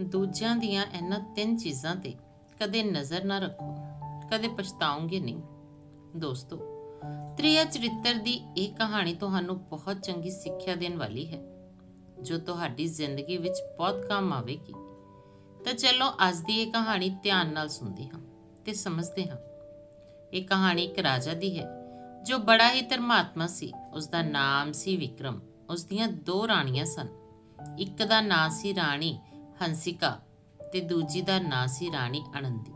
ਦੂਜਿਆਂ ਦੀਆਂ ਇਹਨਾਂ ਤਿੰਨ ਚੀਜ਼ਾਂ ਤੇ ਕਦੇ ਨਜ਼ਰ ਨਾ ਰੱਖੋ, ਕਦੇ ਪਛਤਾਉਂਗੇ ਨਹੀਂ। ਦੋਸਤੋ, ਤ੍ਰਿਆ ਚਰਿੱਤਰ ਦੀ ਇਹ ਕਹਾਣੀ ਤੁਹਾਨੂੰ ਬਹੁਤ ਚੰਗੀ ਸਿੱਖਿਆ ਦੇਣ ਵਾਲੀ ਹੈ, ਜੋ ਤੁਹਾਡੀ ਜ਼ਿੰਦਗੀ ਵਿੱਚ ਬਹੁਤ ਕੰਮ ਆਵੇਗੀ। ਤਾਂ ਚਲੋ, ਅੱਜ ਦੀ ਇਹ ਕਹਾਣੀ ਧਿਆਨ ਨਾਲ ਸੁਣਦੇ ਹਾਂ ਤੇ ਸਮਝਦੇ ਹਾਂ। ਇਹ ਕਹਾਣੀ ਇੱਕ ਰਾਜਾ ਦੀ ਹੈ, ਜੋ ਬੜਾ ਹੀ ਧਰਮਾਤਮਾ ਸੀ। ਉਸ ਦਾ ਨਾਮ ਸੀ ਵਿਕਰਮ। ਉਸ ਦੀਆਂ ਦੋ ਰਾਣੀਆਂ ਸਨ। ਇੱਕ ਦਾ ਨਾਂ ਸੀ ਰਾਣੀ ਹੰਸਿਕਾ ਤੇ ਦੂਜੀ ਦਾ ਨਾਂ ਸੀ ਰਾਣੀ ਆਨੰਦੀ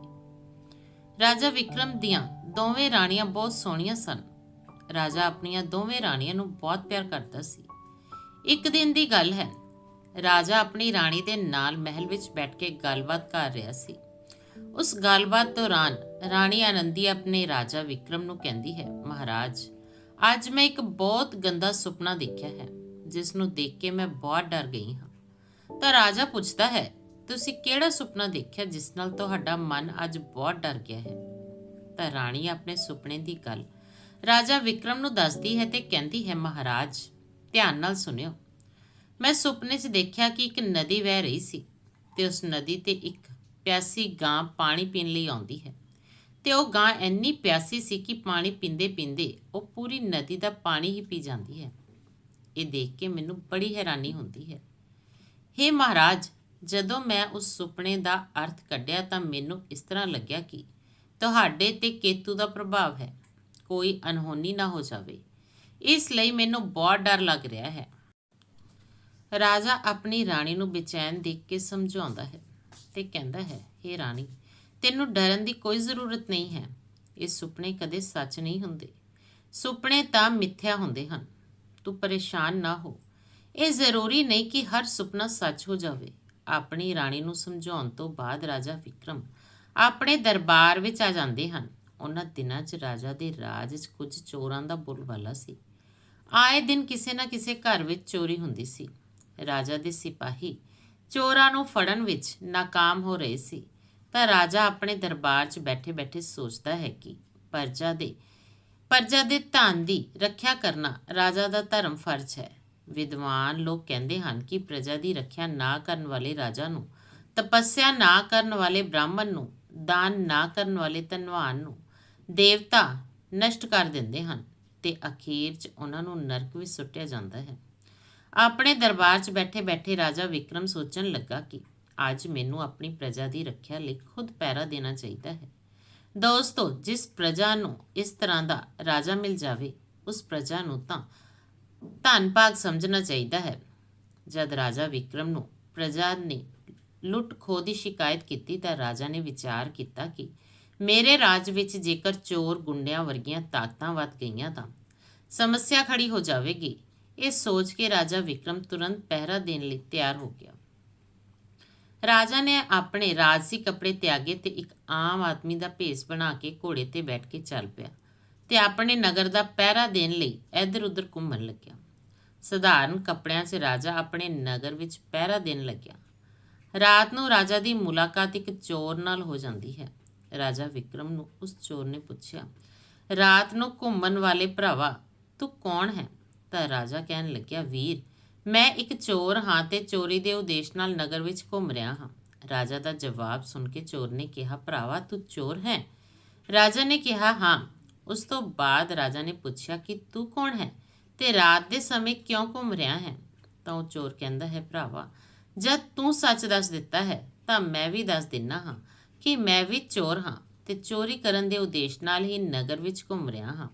ਰਾਜਾ ਵਿਕਰਮ ਦੀਆਂ ਦੋਵੇਂ ਰਾਣੀਆਂ ਬਹੁਤ ਸੋਹਣੀਆਂ ਸਨ। ਰਾਜਾ ਆਪਣੀਆਂ ਦੋਵੇਂ ਰਾਣੀਆਂ ਨੂੰ ਬਹੁਤ ਪਿਆਰ ਕਰਦਾ ਸੀ। ਇੱਕ ਦਿਨ ਦੀ ਗੱਲ ਹੈ, ਰਾਜਾ ਆਪਣੀ ਰਾਣੀ ਦੇ ਨਾਲ ਮਹਿਲ ਵਿੱਚ ਬੈਠ ਕੇ ਗੱਲਬਾਤ ਕਰ ਰਿਹਾ ਸੀ। ਉਸ ਗੱਲਬਾਤ ਦੌਰਾਨ ਰਾਣੀ ਆਨੰਦੀ ਆਪਣੇ ਰਾਜਾ ਵਿਕਰਮ ਨੂੰ ਕਹਿੰਦੀ ਹੈ, ਮਹਾਰਾਜ, ਅੱਜ ਮੈਂ ਇੱਕ ਬਹੁਤ ਗੰਦਾ ਸੁਪਨਾ ਦੇਖਿਆ ਹੈ, ਜਿਸ ਨੂੰ ਦੇਖ ਕੇ ਮੈਂ ਬਹੁਤ ਡਰ ਗਈ ਹਾਂ। ਤਾਂ ਰਾਜਾ ਪੁੱਛਦਾ ਹੈ, ਤੁਸੀਂ ਕਿਹੜਾ ਸੁਪਨਾ ਦੇਖਿਆ ਜਿਸ ਨਾਲ ਤੁਹਾਡਾ ਮਨ ਅੱਜ ਬਹੁਤ ਡਰ ਗਿਆ ਹੈ? ਤਾਂ ਰਾਣੀ ਆਪਣੇ ਸੁਪਨੇ ਦੀ ਗੱਲ ਰਾਜਾ ਵਿਕਰਮ ਨੂੰ ਦੱਸਦੀ ਹੈ ਤੇ ਕਹਿੰਦੀ ਹੈ, ਮਹਾਰਾਜ, ਧਿਆਨ ਨਾਲ ਸੁਣਿਓ। ਮੈਂ ਸੁਪਨੇ 'ਚ ਦੇਖਿਆ ਕਿ ਇੱਕ ਨਦੀ ਵਹਿ ਰਹੀ ਸੀ ਤੇ ਉਸ ਨਦੀ ਤੇ ਇੱਕ ਪਿਆਸੀ ਗਾਂ ਪਾਣੀ ਪੀਣ ਲਈ ਆਉਂਦੀ ਹੈ। ਤੇ ਉਹ ਗਾਂ ਇੰਨੀ ਪਿਆਸੀ ਸੀ ਕਿ ਪਾਣੀ ਪੀਂਦੇ ਪੀਂਦੇ ਉਹ ਪੂਰੀ ਨਦੀ ਦਾ ਪਾਣੀ ਹੀ ਪੀ ਜਾਂਦੀ ਹੈ। ਇਹ ਦੇਖ ਕੇ ਮੈਨੂੰ ਬੜੀ ਹੈਰਾਨੀ ਹੁੰਦੀ ਹੈ। ਹੇ ਮਹਾਰਾਜ, ਜਦੋਂ ਮੈਂ ਉਸ ਸੁਪਨੇ ਦਾ ਅਰਥ ਕੱਢਿਆ ਤਾਂ ਮੈਨੂੰ ਇਸ ਤਰ੍ਹਾਂ ਲੱਗਿਆ ਕਿ ਤੁਹਾਡੇ ਤੇ ਕੇਤੂ ਦਾ ਪ੍ਰਭਾਵ ਹੈ, ਕੋਈ ਅਨਹੋਨੀ ਨਾ ਹੋ ਜਾਵੇ। ਇਸ ਲਈ ਮੈਨੂੰ ਬਹੁਤ ਡਰ ਲੱਗ ਰਿਹਾ ਹੈ। ਰਾਜਾ ਆਪਣੀ ਰਾਣੀ ਨੂੰ ਬੇਚੈਨ ਦੇਖ ਕੇ ਸਮਝਾਉਂਦਾ ਹੈ ਤੇ ਕਹਿੰਦਾ ਹੈ हे ਰਾਣੀ, ਤੈਨੂੰ ਡਰਨ ਦੀ ਕੋਈ ਜ਼ਰੂਰਤ ਨਹੀਂ ਹੈ। ਇਹ ਸੁਪਨੇ ਕਦੇ ਸੱਚ ਨਹੀਂ ਹੁੰਦੇ। ਸੁਪਨੇ ਤਾਂ ਮਿੱਥਿਆ ਹੁੰਦੇ ਹਨ। ਤੂੰ ਪਰੇਸ਼ਾਨ ਨਾ ਹੋ। ਇਹ ਜ਼ਰੂਰੀ ਨਹੀਂ ਕਿ ਹਰ ਸੁਪਨਾ ਸੱਚ ਹੋ ਜਾਵੇ। ਆਪਣੀ ਰਾਣੀ ਨੂੰ ਸਮਝਾਉਣ ਤੋਂ ਬਾਅਦ ਰਾਜਾ ਵਿਕਰਮ ਆਪਣੇ ਦਰਬਾਰ ਵਿੱਚ ਆ ਜਾਂਦੇ ਹਨ। ਉਹਨਾਂ ਦਿਨਾਂ 'ਚ ਰਾਜਾ ਦੇ ਰਾਜ 'ਚ ਕੁਝ ਚੋਰਾਂ ਦਾ ਬੁਲਬਾਲਾ ਸੀ। ਆਏ ਦਿਨ ਕਿਸੇ ਨਾ ਕਿਸੇ ਘਰ ਵਿੱਚ ਚੋਰੀ ਹੁੰਦੀ ਸੀ। ਰਾਜਾ ਦੇ ਸਿਪਾਹੀ ਚੋਰਾਂ ਨੂੰ ਫੜਨ ਵਿੱਚ ناکਾਮ ਹੋ ਰਹੇ ਸੀ। ਤਾਂ ਰਾਜਾ ਆਪਣੇ ਦਰਬਾਰ 'ਚ ਬੈਠੇ-ਬੈਠੇ ਸੋਚਦਾ ਹੈ ਕਿ ਪਰਜਾ ਦੇ ਪਰਜਾ ਦੇ ਧਨ ਦੀ ਰੱਖਿਆ ਕਰਨਾ ਰਾਜਾ ਦਾ ਧਰਮ ਫਰਜ਼ ਹੈ। ਵਿਦਵਾਨ ਲੋਕ ਕਹਿੰਦੇ ਹਨ ਕਿ ਪ੍ਰਜਾ ਦੀ ਰੱਖਿਆ ਨਾ ਕਰਨ ਵਾਲੇ ਰਾਜਾ ਨੂੰ, ਤਪੱਸਿਆ ਨਾ ਕਰਨ ਵਾਲੇ ਬ੍ਰਾਹਮਣ ਨੂੰ, ਦਾਨ ਨਾ ਕਰਨ ਵਾਲੇ ਧਨਵਾਨ ਨੂੰ ਦੇਵਤਾ ਨਸ਼ਟ ਕਰ ਦਿੰਦੇ ਹਨ ਤੇ ਅਖੀਰ 'ਚ ਉਹਨਾਂ ਨੂੰ ਨਰਕ ਵਿੱਚ ਸੁੱਟਿਆ ਜਾਂਦਾ ਹੈ। ਆਪਣੇ ਦਰਬਾਰ 'ਚ ਬੈਠੇ-ਬੈਠੇ ਰਾਜਾ ਵਿਕਰਮ ਸੋਚਣ ਲੱਗਾ ਕਿ ਅੱਜ ਮੈਨੂੰ ਆਪਣੀ ਪ੍ਰਜਾ ਦੀ ਰੱਖਿਆ ਲਈ ਖੁਦ ਪੈਰਾ ਦੇਣਾ ਚਾਹੀਦਾ ਹੈ। ਦੋਸਤੋ, ਜਿਸ ਪ੍ਰਜਾ ਨੂੰ ਇਸ ਤਰ੍ਹਾਂ ਦਾ ਰਾਜਾ ਮਿਲ ਜਾਵੇ, ਉਸ ਪ੍ਰਜਾ ਨੂੰ ਤਾਂ ਧੰਨ ਭਾਗ ਸਮਝਣਾ ਚਾਹੀਦਾ ਹੈ। ਜਦ ਰਾਜਾ ਵਿਕਰਮ ਨੂੰ ਪ੍ਰਜਾ ਨੇ ਲੁੱਟ ਖੋਹ ਦੀ ਸ਼ਿਕਾਇਤ ਕੀਤੀ ਤਾਂ ਰਾਜਾ ਨੇ ਵਿਚਾਰ ਕੀਤਾ ਕਿ ਮੇਰੇ ਰਾਜ ਵਿੱਚ ਜੇਕਰ ਚੋਰ ਗੁੰਡਿਆਂ ਵਰਗੀਆਂ ਤਾਕਤਾਂ ਵੱਧ ਗਈਆਂ ਤਾਂ ਸਮੱਸਿਆ ਖੜੀ ਹੋ ਜਾਵੇਗੀ। ਇਹ ਸੋਚ ਕੇ ਰਾਜਾ ਵਿਕਰਮ ਤੁਰੰਤ ਪਹਿਰਾ ਦੇਣ ਲਈ ਤਿਆਰ ਹੋ ਗਿਆ। ਰਾਜਾ ਨੇ ਆਪਣੇ ਰਾਜਸੀ ਕੱਪੜੇ ਤਿਆਗੇ ਤੇ ਇੱਕ ਆਮ ਆਦਮੀ ਦਾ ਭੇਸ ਬਣਾ ਕੇ ਘੋੜੇ ਤੇ ਬੈਠ ਕੇ ਚੱਲ ਪਿਆ। ਤੇ ਆਪਣੇ ਨਗਰ ਦਾ ਪਹਿਰਾ ਦੇਣ ਲਈ ਇੱਧਰ-ਉੱਧਰ ਘੁੰਮਣ ਲੱਗਿਆ। ਸਧਾਰਨ ਕੱਪੜਿਆਂ 'ਚ ਰਾਜਾ ਆਪਣੇ ਨਗਰ ਵਿੱਚ ਪਹਿਰਾ ਦੇਣ ਲੱਗਿਆ। ਰਾਤ ਨੂੰ ਰਾਜਾ ਦੀ ਮੁਲਾਕਾਤ ਇੱਕ ਚੋਰ ਨਾਲ ਹੋ ਜਾਂਦੀ ਹੈ। ਰਾਜਾ ਵਿਕਰਮ ਨੂੰ ਉਸ ਚੋਰ ਨੇ ਪੁੱਛਿਆ, ਰਾਤ ਨੂੰ ਘੁੰਮਣ ਵਾਲੇ ਭਰਾਵਾ, ਤੂੰ ਕੌਣ ਹੈ? ਤਾਂ ਰਾਜਾ ਕਹਿਣ ਲੱਗਿਆ, ਵੀਰ, ਮੈਂ ਇੱਕ ਚੋਰ ਹਾਂ ਤੇ ਚੋਰੀ ਦੇ ਉਦੇਸ਼ ਨਾਲ ਨਗਰ ਵਿੱਚ ਘੁੰਮ ਰਿਹਾ ਹਾਂ। ਰਾਜਾ ਦਾ ਜਵਾਬ ਸੁਣ ਕੇ ਚੋਰ ਨੇ ਕਿਹਾ, ਭਰਾਵਾ, ਤੂੰ ਚੋਰ ਹੈ? ਰਾਜਾ ਨੇ ਕਿਹਾ, ਹਾਂ ਉਸ ਤੋਂ ਬਾਅਦ ਰਾਜਾ ਨੇ ਪੁੱਛਿਆ ਕਿ ਤੂੰ ਕੌਣ ਹੈ ਤੇ ਰਾਤ ਦੇ ਸਮੇਂ ਕਿਉਂ ਘੁੰਮ ਰਿਹਾ ਹੈ? ਤਾਂ ਉਹ ਚੋਰ ਕਹਿੰਦਾ, ਹੈ ਭਰਾਵਾ, ਜਦ ਤੂੰ ਸੱਚ ਦੱਸ ਦਿੱਤਾ ਹੈ, ਤਾਂ ਮੈਂ ਵੀ ਦੱਸ ਦਿੰਨਾ ਹਾਂ ਕਿ ਮੈਂ ਵੀ ਚੋਰ ਹਾਂ ਤੇ ਚੋਰੀ ਕਰਨ ਦੇ ਉਦੇਸ਼ ਨਾਲ ਹੀ ਨਗਰ ਵਿੱਚ ਘੁੰਮ ਰਿਹਾ ਹਾਂ।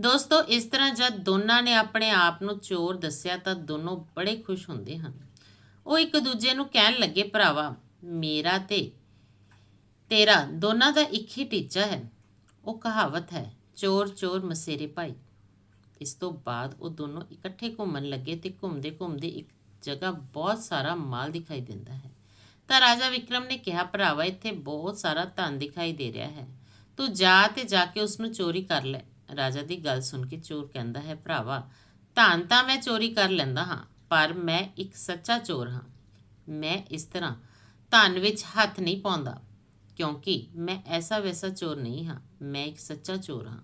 ਦੋਸਤੋ, ਇਸ ਤਰ੍ਹਾਂ ਜਦ ਦੋਨਾਂ ਨੇ ਆਪਣੇ ਆਪ ਨੂੰ ਚੋਰ ਦੱਸਿਆ, ਤਾਂ ਦੋਨੋਂ ਬੜੇ ਖੁਸ਼ ਹੁੰਦੇ ਹਨ। ਉਹ ਇੱਕ ਦੂਜੇ ਨੂੰ ਕਹਿਣ ਲੱਗੇ, ਭਰਾਵਾ, ਮੇਰਾ ਤੇ ਤੇਰਾ ਦੋਨਾਂ ਦਾ ਇੱਕ ਹੀ ਟੀਚਾ ਹੈ। ਉਹ ਕਹਾਵਤ ਹੈ, ਚੋਰ ਚੋਰ ਮਸੇਰੇ ਭਾਈ। ਇਸ ਤੋਂ ਬਾਅਦ ਉਹ ਦੋਨੋਂ ਇਕੱਠੇ ਘੁੰਮਣ ਲੱਗੇ ਤੇ ਘੁੰਮਦੇ ਘੁੰਮਦੇ ਇੱਕ ਜਗ੍ਹਾ ਬਹੁਤ ਸਾਰਾ ਮਾਲ ਦਿਖਾਈ ਦਿੰਦਾ ਹੈ। ਤਾਂ ਰਾਜਾ ਵਿਕਰਮ ਨੇ ਕਿਹਾ, ਭਰਾਵਾ, ਇੱਥੇ ਬਹੁਤ ਸਾਰਾ ਧਨ ਦਿਖਾਈ ਦੇ ਰਿਹਾ ਹੈ। ਤੂੰ ਜਾ ਤੇ ਜਾ ਕੇ ਉਸ ਨੂੰ ਚੋਰੀ ਕਰ ਲੈ। ਰਾਜਾ ਦੀ ਗੱਲ ਸੁਣ ਕੇ ਚੋਰ ਕਹਿੰਦਾ ਹੈ, ਭਰਾਵਾ, ਧਨ ਤਾਂ ਮੈਂ ਚੋਰੀ ਕਰ ਲੈਂਦਾ ਹਾਂ, ਪਰ ਮੈਂ ਇੱਕ ਸੱਚਾ ਚੋਰ ਹਾਂ। ਮੈਂ ਇਸ ਤਰ੍ਹਾਂ ਧਨ ਵਿੱਚ ਹੱਥ ਨਹੀਂ ਪਾਉਂਦਾ, ਕਿਉਂਕਿ ਮੈਂ ਐਸਾ ਵੈਸਾ ਚੋਰ ਨਹੀਂ ਹਾਂ। ਮੈਂ ਇੱਕ ਸੱਚਾ ਚੋਰ ਹਾਂ।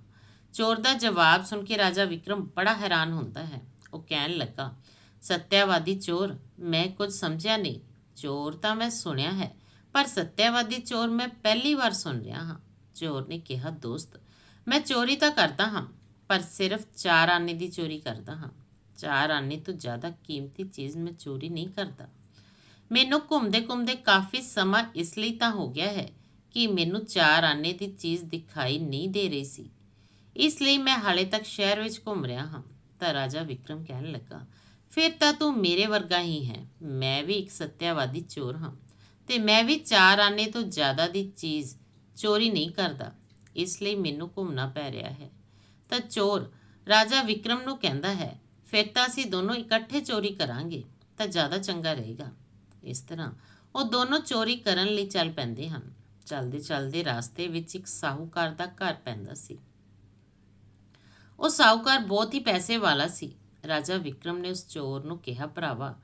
ਚੋਰ ਦਾ ਜਵਾਬ ਸੁਣ ਕੇ ਰਾਜਾ ਵਿਕਰਮ ਬੜਾ ਹੈਰਾਨ ਹੁੰਦਾ ਹੈ। ਉਹ ਕਹਿਣ ਲੱਗਾ, ਸੱਤਿਆਵਾਦੀ ਚੋਰ, ਮੈਂ ਕੁਝ ਸਮਝਿਆ ਨਹੀਂ। ਚੋਰ ਤਾਂ ਮੈਂ ਸੁਣਿਆ ਹੈ, ਪਰ ਸੱਤਿਆਵਾਦੀ ਚੋਰ ਮੈਂ ਪਹਿਲੀ ਵਾਰ ਸੁਣ ਰਿਹਾ ਹਾਂ। ਚੋਰ ਨੇ ਕਿਹਾ, ਦੋਸਤ, ਮੈਂ ਚੋਰੀ ਤਾਂ ਕਰਦਾ ਹਾਂ, ਪਰ ਸਿਰਫ ਚਾਰ ਆਨੇ ਦੀ ਚੋਰੀ ਕਰਦਾ ਹਾਂ। ਚਾਰ ਆਨੇ ਤੋਂ ਜ਼ਿਆਦਾ ਕੀਮਤੀ ਚੀਜ਼ ਮੈਂ ਚੋਰੀ ਨਹੀਂ ਕਰਦਾ। ਮੈਨੂੰ ਘੁੰਮਦੇ ਘੁੰਮਦੇ ਕਾਫੀ ਸਮਾਂ ਇਸ ਲਈ ਤਾਂ ਹੋ ਗਿਆ ਹੈ ਕਿ ਮੈਨੂੰ ਚਾਰ ਆਨੇ ਦੀ ਚੀਜ਼ ਦਿਖਾਈ ਨਹੀਂ ਦੇ ਰਹੀ ਸੀ। ਇਸ ਲਈ ਮੈਂ ਹਾਲੇ ਤੱਕ ਸ਼ਹਿਰ ਵਿੱਚ ਘੁੰਮ ਰਿਹਾ ਹਾਂ, ਤਾਂ ਰਾਜਾ ਵਿਕਰਮ ਕਹਿਣ ਲੱਗਾ, ਫਿਰ ਤਾਂ ਤੂੰ ਮੇਰੇ ਵਰਗਾ ਹੀ ਹੈ। ਮੈਂ ਵੀ ਇੱਕ ਸੱਤਿਆਵਾਦੀ ਚੋਰ ਹਾਂ ਤੇ ਮੈਂ ਵੀ ਚਾਰ ਆਨੇ ਤੋਂ ਜ਼ਿਆਦਾ ਦੀ ਚੀਜ਼ ਚੋਰੀ ਨਹੀਂ ਕਰਦਾ। ਇਸ ਲਈ ਮੈਨੂੰ ਘੁੰਮਣਾ ਪੈ ਰਿਹਾ ਹੈ। ਤਾਂ ਚੋਰ ਰਾਜਾ ਵਿਕਰਮ ਨੂੰ ਕਹਿੰਦਾ ਹੈ, ਫਿਰ ਤਾਂ ਅਸੀਂ ਦੋਨੋਂ ਇਕੱਠੇ ਚੋਰੀ ਕਰਾਂਗੇ, ਤਾਂ ਜ਼ਿਆਦਾ ਚੰਗਾ ਰਹੇਗਾ। ਇਸ ਤਰ੍ਹਾਂ ਉਹ ਦੋਨੋਂ ਚੋਰੀ ਕਰਨ ਲਈ ਚੱਲ ਪੈਂਦੇ ਹਨ। ਚਲਦੇ ਚਲਦੇ ਰਾਸਤੇ ਵਿੱਚ ਇੱਕ ਸਾਹੂਕਾਰ ਦਾ ਘਰ ਪੈਂਦਾ ਸੀ। ਉਹ ਸਾਹੂਕਾਰ ਬਹੁਤ ਹੀ ਪੈਸੇ ਵਾਲਾ ਸੀ। ਰਾਜਾ ਵਿਕਰਮ ਨੇ ਉਸ ਚੋਰ ਨੂੰ ਕਿਹਾ, ਭਰਾਵਾ,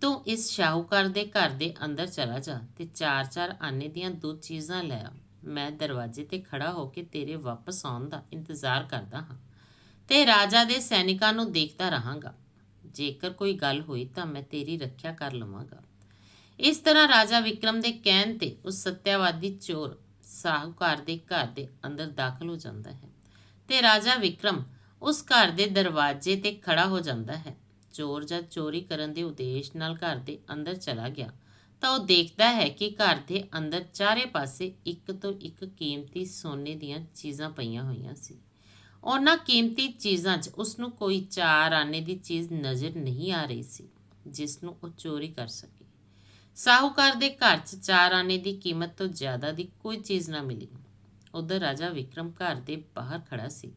ਤੂੰ ਇਸ ਸ਼ਾਹੂਕਾਰ ਦੇ ਘਰ ਦੇ ਅੰਦਰ ਚਲਾ ਜਾ ਤੇ ਚਾਰ ਚਾਰ ਆਨੇ ਦੀਆਂ ਦੋ ਚੀਜ਼ਾਂ ਲੈ ਆ। ਮੈਂ ਦਰਵਾਜ਼ੇ ਤੇ ਖੜਾ ਹੋ ਕੇ ਤੇਰੇ ਵਾਪਸ ਆਉਣ ਦਾ ਇੰਤਜ਼ਾਰ ਕਰਦਾ ਹਾਂ ਤੇ ਰਾਜਾ ਦੇ ਸੈਨਿਕਾਂ ਨੂੰ ਦੇਖਦਾ ਰਹਾਂਗਾ। ਜੇਕਰ ਕੋਈ ਗੱਲ ਹੋਈ ਤਾਂ ਮੈਂ ਤੇਰੀ ਰੱਖਿਆ ਕਰ ਲਵਾਂਗਾ। ਇਸ ਤਰ੍ਹਾਂ ਰਾਜਾ ਵਿਕਰਮ ਦੇ ਕਹਿਣ ਤੇ ਉਸ ਸੱਤਿਆਵਾਦੀ ਚੋਰ ਸਾਹੂਕਾਰ ਦੇ ਘਰ ਦੇ ਅੰਦਰ ਦਾਖਲ ਹੋ ਜਾਂਦਾ ਹੈ ਤੇ ਰਾਜਾ ਵਿਕਰਮ ਉਸ ਘਰ ਦੇ ਦਰਵਾਜ਼ੇ ਤੇ ਖੜਾ ਹੋ ਜਾਂਦਾ ਹੈ। ਚੋਰ ਜਦ ਚੋਰੀ ਕਰਨ ਦੇ ਉਦੇਸ਼ ਨਾਲ ਘਰ ਦੇ ਅੰਦਰ ਚਲਾ ਗਿਆ ਤਾਂ ਉਹ ਦੇਖਦਾ ਹੈ ਕਿ ਘਰ ਦੇ ਅੰਦਰ ਚਾਰੇ ਪਾਸੇ ਇੱਕ ਤੋਂ ਇੱਕ ਕੀਮਤੀ ਸੋਨੇ ਦੀਆਂ ਚੀਜ਼ਾਂ ਪਈਆਂ ਹੋਈਆਂ ਸੀ। ਉਹਨਾਂ ਕੀਮਤੀ ਚੀਜ਼ਾਂ 'ਚ ਉਸ ਨੂੰ ਕੋਈ ਚਾਰ ਆਨੇ ਦੀ ਚੀਜ਼ ਨਜ਼ਰ ਨਹੀਂ ਆ ਰਹੀ ਸੀ ਜਿਸ ਨੂੰ ਉਹ ਚੋਰੀ ਕਰ ਸਕੇ। ਸਾਹੂਕਾਰ ਦੇ ਘਰ 'ਚ ਚਾਰ ਆਨੇ ਦੀ ਕੀਮਤ ਤੋਂ ਜ਼ਿਆਦਾ ਦੀ ਕੋਈ ਚੀਜ਼ ਨਾ ਮਿਲੀ। ਉਧਰ ਰਾਜਾ ਵਿਕਰਮ ਘਰ ਦੇ ਬਾਹਰ ਖੜਾ ਸੀ।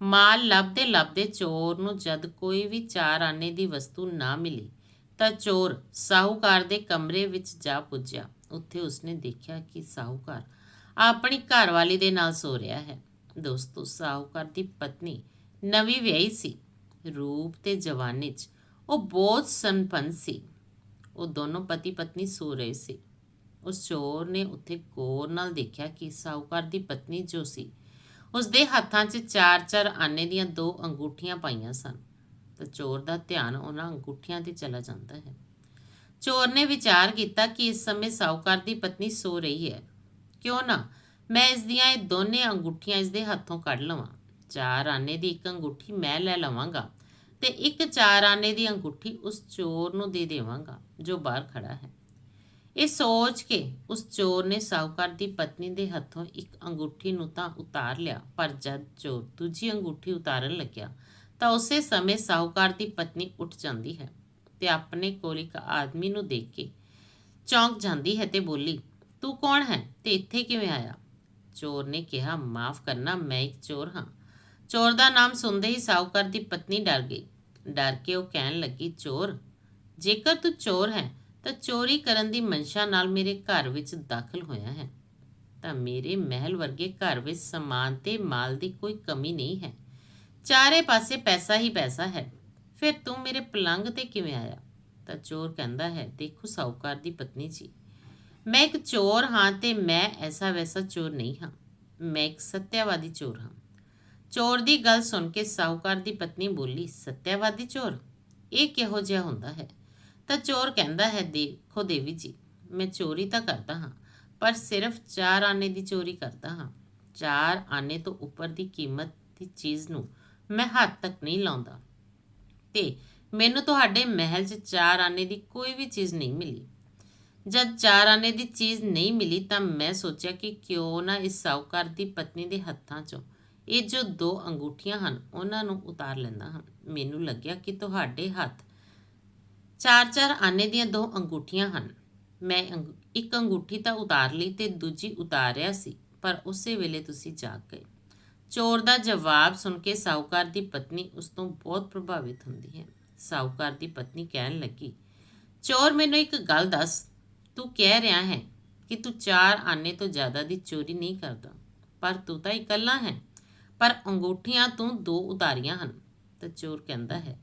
ਮਾਲ ਲੱਭਦੇ ਲੱਭਦੇ ਚੋਰ ਨੂੰ ਜਦ ਕੋਈ ਵੀ ਚਾਰ ਆਨੇ ਦੀ ਵਸਤੂ ਨਾ ਮਿਲੀ, ਤਾਂ ਚੋਰ ਸਾਹੂਕਾਰ ਦੇ ਕਮਰੇ ਵਿੱਚ ਜਾ ਪੁੱਜਿਆ। ਉੱਥੇ ਉਸਨੇ ਦੇਖਿਆ ਕਿ ਸਾਹੂਕਾਰ ਆਪਣੀ ਘਰਵਾਲੀ ਦੇ ਨਾਲ ਸੋ ਰਿਹਾ ਹੈ। ਦੋਸਤੋ, ਸਾਹੂਕਾਰ ਦੀ ਪਤਨੀ ਨਵੀਂ ਵਿਆਹੀ ਸੀ। ਰੂਪ ਤੇ ਜਵਾਨੀ 'ਚ ਉਹ ਬਹੁਤ ਸੰਪੰਨ ਸੀ। ਉਹ ਦੋਨੋਂ ਪਤੀ ਪਤਨੀ ਸੋ ਰਹੇ ਸੀ। ਉਸ ਚੋਰ ਨੇ ਉੱਥੇ ਗੌਰ ਨਾਲ ਦੇਖਿਆ ਕਿ ਸਾਹੂਕਾਰ ਦੀ ਪਤਨੀ ਜੋ ਸੀ ਉਸ ਦੇ ਹੱਥਾਂ 'ਚ ਚਾਰ-ਚਾਰ ਆਨੇ ਦੀਆਂ ਦੋ ਅੰਗੂਠੀਆਂ ਪਾਈਆਂ ਸਨ। ਤਾਂ ਚੋਰ ਦਾ ਧਿਆਨ ਉਹਨਾਂ ਅੰਗੂਠੀਆਂ ਤੇ ਚਲਾ ਜਾਂਦਾ ਹੈ। ਚੋਰ ਨੇ ਵਿਚਾਰ ਕੀਤਾ ਕਿ ਇਸ ਸਮੇਂ ਸਾਹੂਕਾਰ ਦੀ ਪਤਨੀ ਸੋ ਰਹੀ ਹੈ। ਕਿਉਂ ਨਾ? ਮੈਂ ਇਸ ਦੀਆਂ ਇਹ ਦੋਨੇ ਅੰਗੂਠੀਆਂ ਇਸ ਦੇ ਹੱਥੋਂ ਕੱਢ ਲਵਾਂ। ਚਾਰ ਆਨੇ ਦੀ ਇੱਕ ਅੰਗੂਠੀ ਮੈਂ ਲੈ ਲਵਾਂਗਾ। ਤੇ ਇੱਕ ਚਾਰ ਆਨੇ ਦੀ ਅੰਗੂਠੀ ਉਸ ਚੋਰ ਨੂੰ ਦੇ ਦੇਵਾਂਗਾ, ਜੋ ਬਾਹਰ ਖੜਾ ਹੈ। ਇਹ ਸੋਚ ਕੇ ਉਸ ਚੋਰ ਨੇ ਸਾਹੂਕਾਰ ਦੀ ਪਤਨੀ ਦੇ ਹੱਥੋਂ ਇੱਕ ਅੰਗੂਠੀ ਨੂੰ ਤਾਂ ਉਤਾਰ ਲਿਆ, ਪਰ ਜਦ ਚੋਰ ਦੂਜੀ ਅੰਗੂਠੀ ਉਤਾਰਨ ਲੱਗਿਆ, ਤਾਂ ਉਸੇ ਸਮੇਂ ਸਾਹੂਕਾਰ ਦੀ ਪਤਨੀ ਉੱਠ ਜਾਂਦੀ ਹੈ ਤੇ ਆਪਣੇ ਕੋਲ ਇੱਕ ਆਦਮੀ ਨੂੰ ਦੇਖ ਕੇ ਚੌਂਕ ਜਾਂਦੀ ਹੈ ਤੇ ਬੋਲੀ, ਤੂੰ ਕੌਣ ਹੈ ਤੇ ਇੱਥੇ ਕਿਵੇਂ ਆਇਆ? ਚੋਰ ਨੇ ਕਿਹਾ, ਮਾਫ ਕਰਨਾ, ਮੈਂ ਇੱਕ ਚੋਰ ਹਾਂ। ਚੋਰ ਦਾ ਨਾਮ ਸੁਣਦੇ ਹੀ ਸਾਹੂਕਾਰ ਦੀ ਪਤਨੀ ਡਰ ਗਈ। ਡਰ ਕੇ ਉਹ ਕਹਿਣ ਲੱਗੀ, ਚੋਰ, ਜੇਕਰ ਤੂੰ ਚੋਰ ਹੈ, ਤਾਂ ਚੋਰੀ ਕਰਨ ਦੀ ਮਨਸ਼ਾ ਨਾਲ ਮੇਰੇ ਘਰ ਵਿੱਚ ਦਾਖਲ ਹੋਇਆ ਹੈ। ਤਾਂ ਮੇਰੇ ਮਹਿਲ ਵਰਗੇ ਘਰ ਵਿੱਚ ਸਮਾਨ ਤੇ ਮਾਲ ਦੀ ਕੋਈ ਕਮੀ ਨਹੀਂ ਹੈ। ਚਾਰੇ ਪਾਸੇ ਪੈਸਾ ਹੀ ਪੈਸਾ ਹੈ। ਫਿਰ ਤੂੰ ਮੇਰੇ ਪਲੰਗ ਤੇ ਕਿਵੇਂ ਆਇਆ? ਤਾਂ ਚੋਰ ਕਹਿੰਦਾ ਹੈ, ਦੇਖੋ ਸਾਹੂਕਾਰ ਦੀ ਪਤਨੀ ਜੀ, ਮੈਂ ਇੱਕ ਚੋਰ ਹਾਂ ਤੇ ਮੈਂ ਐਸਾ ਵੈਸਾ ਚੋਰ ਨਹੀਂ ਹਾਂ। ਮੈਂ ਇੱਕ ਸੱਤਿਆਵਾਦੀ ਚੋਰ ਹਾਂ। ਚੋਰ ਦੀ ਗੱਲ ਸੁਣ ਕੇ ਸਾਹੂਕਾਰ ਦੀ ਪਤਨੀ ਬੋਲੀ, ਸੱਤਿਆਵਾਦੀ ਚੋਰ? ਇਹ ਕਿਹੋ ਜਿਹਾ ਹੁੰਦਾ ਹੈ? ਤਾਂ ਚੋਰ ਕਹਿੰਦਾ ਹੈ, ਦੇਖੋ ਦੇਵੀ ਜੀ, ਮੈਂ ਚੋਰੀ ਤਾਂ ਕਰਦਾ ਹਾਂ, ਪਰ ਸਿਰਫ ਚਾਰ ਆਨੇ ਦੀ ਚੋਰੀ ਕਰਦਾ ਹਾਂ। ਚਾਰ ਆਨੇ ਤੋਂ ਉੱਪਰ ਦੀ ਕੀਮਤ ਦੀ ਚੀਜ਼ ਨੂੰ ਮੈਂ ਹੱਥ ਤੱਕ ਨਹੀਂ ਲਾਉਂਦਾ। ਤੇ ਮੈਨੂੰ ਤੁਹਾਡੇ ਮਹਿਲ 'ਚ ਚਾਰ ਆਨੇ ਦੀ ਕੋਈ ਵੀ ਚੀਜ਼ ਨਹੀਂ ਮਿਲੀ। ਜਦ ਚਾਰ ਆਨੇ ਦੀ ਚੀਜ਼ ਨਹੀਂ ਮਿਲੀ ਤਾਂ ਮੈਂ ਸੋਚਿਆ ਕਿ ਕਿਉਂ ਨਾ ਇਸ ਸਾਹੂਕਾਰ ਦੀ ਪਤਨੀ ਦੇ ਹੱਥਾਂ 'ਚੋਂ ਇਹ ਜੋ ਦੋ ਅੰਗੂਠੀਆਂ ਹਨ, ਉਹਨਾਂ ਨੂੰ ਉਤਾਰ ਲੈਂਦਾ ਹਾਂ। ਮੈਨੂੰ ਲੱਗਿਆ ਕਿ ਤੁਹਾਡੇ ਹੱਥ ਚਾਰ ਚਾਰ ਆਨੇ ਦੀਆਂ ਦੋ ਅੰਗੂਠੀਆਂ ਹਨ। ਮੈਂ ਅੰਗ- ਇੱਕ ਅੰਗੂਠੀ ਤਾਂ ਉਤਾਰ ਲਈ ਤੇ ਦੂਜੀ ਉਤਾਰਿਆ ਸੀ, ਪਰ ਉਸੇ ਵੇਲੇ ਤੁਸੀਂ ਜਾਗ ਗਏ। ਚੋਰ ਦਾ ਜਵਾਬ ਸੁਣ ਕੇ ਸਾਹੂਕਾਰ ਦੀ ਪਤਨੀ ਉਸ ਤੋਂ ਬਹੁਤ ਪ੍ਰਭਾਵਿਤ ਹੁੰਦੀ ਹੈ। ਸਾਹੂਕਾਰ ਦੀ ਪਤਨੀ ਕਹਿਣ ਲੱਗੀ, ਚੋਰ, ਮੈਨੂੰ ਇੱਕ ਗੱਲ ਦੱਸ। ਤੂੰ ਕਹਿ ਰਿਹਾ ਹੈ ਕਿ ਤੂੰ ਚਾਰ ਆਨੇ ਤੋਂ ਜ਼ਿਆਦਾ ਦੀ ਚੋਰੀ ਨਹੀਂ ਕਰਦਾ, ਪਰ ਤੂੰ ਤਾਂ ਇਕੱਲਾ ਹੈ। ਪਰ ਅੰਗੂਠੀਆਂ ਤੋਂ ਦੋ ਉਤਾਰੀਆਂ ਹਨ। ਤਾਂ ਚੋਰ ਕਹਿੰਦਾ ਹੈ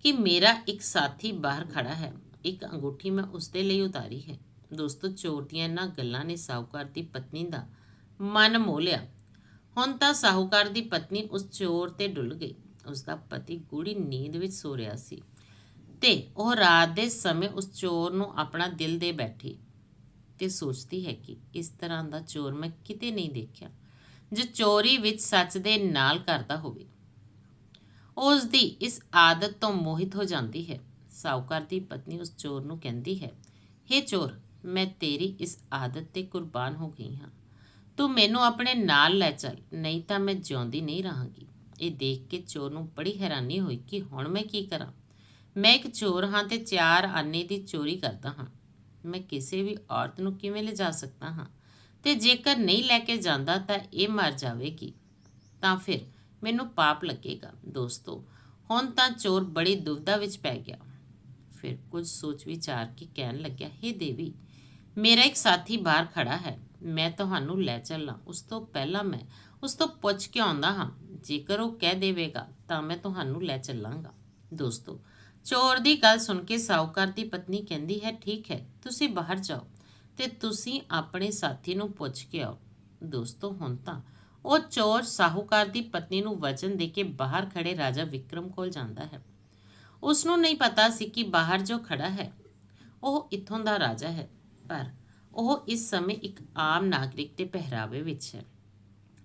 ਕਿ ਮੇਰਾ ਇੱਕ ਸਾਥੀ ਬਾਹਰ ਖੜਾ ਹੈ। ਇੱਕ ਅੰਗੂਠੀ ਮੈਂ ਉਸ ਦੇ ਲਈ ਉਤਾਰੀ ਹੈ। ਦੋਸਤੋ, ਚੋਰ ਦੀਆਂ ਇਹਨਾਂ ਗੱਲਾਂ ਨੇ ਸਾਹੂਕਾਰ ਦੀ ਪਤਨੀ ਦਾ ਮਨ ਮੋਹ ਲਿਆ। ਹੁਣ ਤਾਂ ਸਾਹੂਕਾਰ ਦੀ ਪਤਨੀ ਉਸ ਚੋਰ ਤੇ ਡੁੱਲ ਗਈ। ਉਸ ਦਾ ਪਤੀ ਗੂੜੀ ਨੀਂਦ ਵਿੱਚ ਸੋ ਰਿਹਾ ਸੀ ਤੇ ਉਹ ਰਾਤ ਦੇ ਸਮੇਂ ਉਸ ਚੋਰ ਨੂੰ ਆਪਣਾ ਦਿਲ ਦੇ ਬੈਠੀ ਤੇ ਸੋਚਦੀ ਹੈ ਕਿ ਇਸ ਤਰ੍ਹਾਂ ਦਾ ਚੋਰ ਮੈਂ ਕਿਤੇ ਨਹੀਂ ਦੇਖਿਆ। ਜੋ ਚੋਰੀ ਵਿੱਚ ਸੱਚ ਦੇ ਨਾਲ ਕਰਦਾ ਹੋਵੇ। ਉਹ ਉਸ ਦੀ ਇਸ ਆਦਤ ਤੋਂ ਮੋਹਿਤ ਹੋ ਜਾਂਦੀ ਹੈ। ਸਾਊਕਾਰ ਦੀ ਪਤਨੀ ਉਸ ਚੋਰ ਨੂੰ ਕਹਿੰਦੀ ਹੈ हे ਚੋਰ, ਮੈਂ ਤੇਰੀ ਇਸ ਆਦਤ ਤੇ ਕੁਰਬਾਨ ਹੋ ਗਈ ਹਾਂ। ਤੂੰ ਮੈਨੂੰ ਆਪਣੇ ਨਾਲ ਲੈ ਚੱਲ, ਨਹੀਂ ਤਾਂ ਮੈਂ ਜਿਉਂਦੀ ਨਹੀਂ ਰਹਾਂਗੀ। ਇਹ ਦੇਖ ਕੇ ਚੋਰ ਨੂੰ ਬੜੀ ਹੈਰਾਨੀ ਹੋਈ ਕਿ ਹੁਣ ਮੈਂ ਕੀ ਕਰਾਂ? ਮੈਂ ਇੱਕ ਚੋਰ ਹਾਂ ਤੇ ਚਾਰ ਆਨੇ ਦੀ ਚੋਰੀ ਕਰਦਾ ਹਾਂ। ਮੈਂ ਕਿਸੇ ਵੀ ਔਰਤ ਨੂੰ ਕਿਵੇਂ ਲਿਜਾ ਸਕਦਾ ਹਾਂ? ਤੇ ਜੇਕਰ ਨਹੀਂ ਲੈ ਕੇ ਜਾਂਦਾ ਤਾਂ ਇਹ ਮਰ ਜਾਵੇਗੀ। ਤਾਂ ਫਿਰ ਮੈਨੂੰ ਪਾਪ ਲੱਗੇਗਾ, ਦੋਸਤੋ। ਹੁਣ ਤਾਂ ਚੋਰ ਬੜੀ ਦੁਵਿਧਾ ਵਿੱਚ ਪੈ ਗਿਆ। ਫਿਰ ਕੁਝ ਸੋਚ ਵਿਚਾਰ ਕੇ ਕਹਿਣ ਲੱਗਿਆ, ਹੇ ਦੇਵੀ, ਮੇਰਾ ਇੱਕ ਸਾਥੀ ਬਾਹਰ ਖੜਾ ਹੈ। ਮੈਂ ਤੁਹਾਨੂੰ ਲੈ ਚੱਲਾਂ। ਉਸ ਤੋਂ ਪਹਿਲਾਂ ਮੈਂ, ਉਸ ਤੋਂ ਪੁੱਛ ਕੇ ਆਉਂਦਾ ਹਾਂ। ਜੇਕਰ ਉਹ ਕਹਿ ਦੇਵੇਗਾ, ਤਾਂ ਮੈਂ ਤੁਹਾਨੂੰ ਲੈ ਚੱਲਾਂਗਾ। ਦੋਸਤੋ, ਚੋਰ ਦੀ ਗੱਲ ਸੁਣ ਕੇ ਸਾਊਕਾਰ ਦੀ ਪਤਨੀ ਕਹਿੰਦੀ ਹੈ, ਠੀਕ ਹੈ, ਤੁਸੀਂ ਬਾਹਰ ਜਾਓ। ਤੇ ਤੁਸੀਂ ਆਪਣੇ ਸਾਥੀ ਨੂੰ ਪੁੱਛ ਕੇ ਆਓ। ਦੋਸਤੋ, ਹੁਣ ਤਾਂ ਉਹ ਚੋਰ ਸਾਹੂਕਾਰ ਦੀ ਪਤਨੀ ਨੂੰ ਵਚਨ ਦੇ ਕੇ ਬਾਹਰ ਖੜੇ ਰਾਜਾ ਵਿਕਰਮ ਕੋਲ ਜਾਂਦਾ ਹੈ। ਉਸ ਨੂੰ ਨਹੀਂ ਪਤਾ ਸੀ ਕਿ ਬਾਹਰ ਜੋ ਖੜਾ ਹੈ, ਉਹ ਇੱਥੋਂ ਦਾ ਰਾਜਾ ਹੈ, ਪਰ ਉਹ ਇਸ ਸਮੇਂ ਇੱਕ ਆਮ ਨਾਗਰਿਕ ਦੇ ਪਹਿਰਾਵੇ ਵਿੱਚ ਹੈ।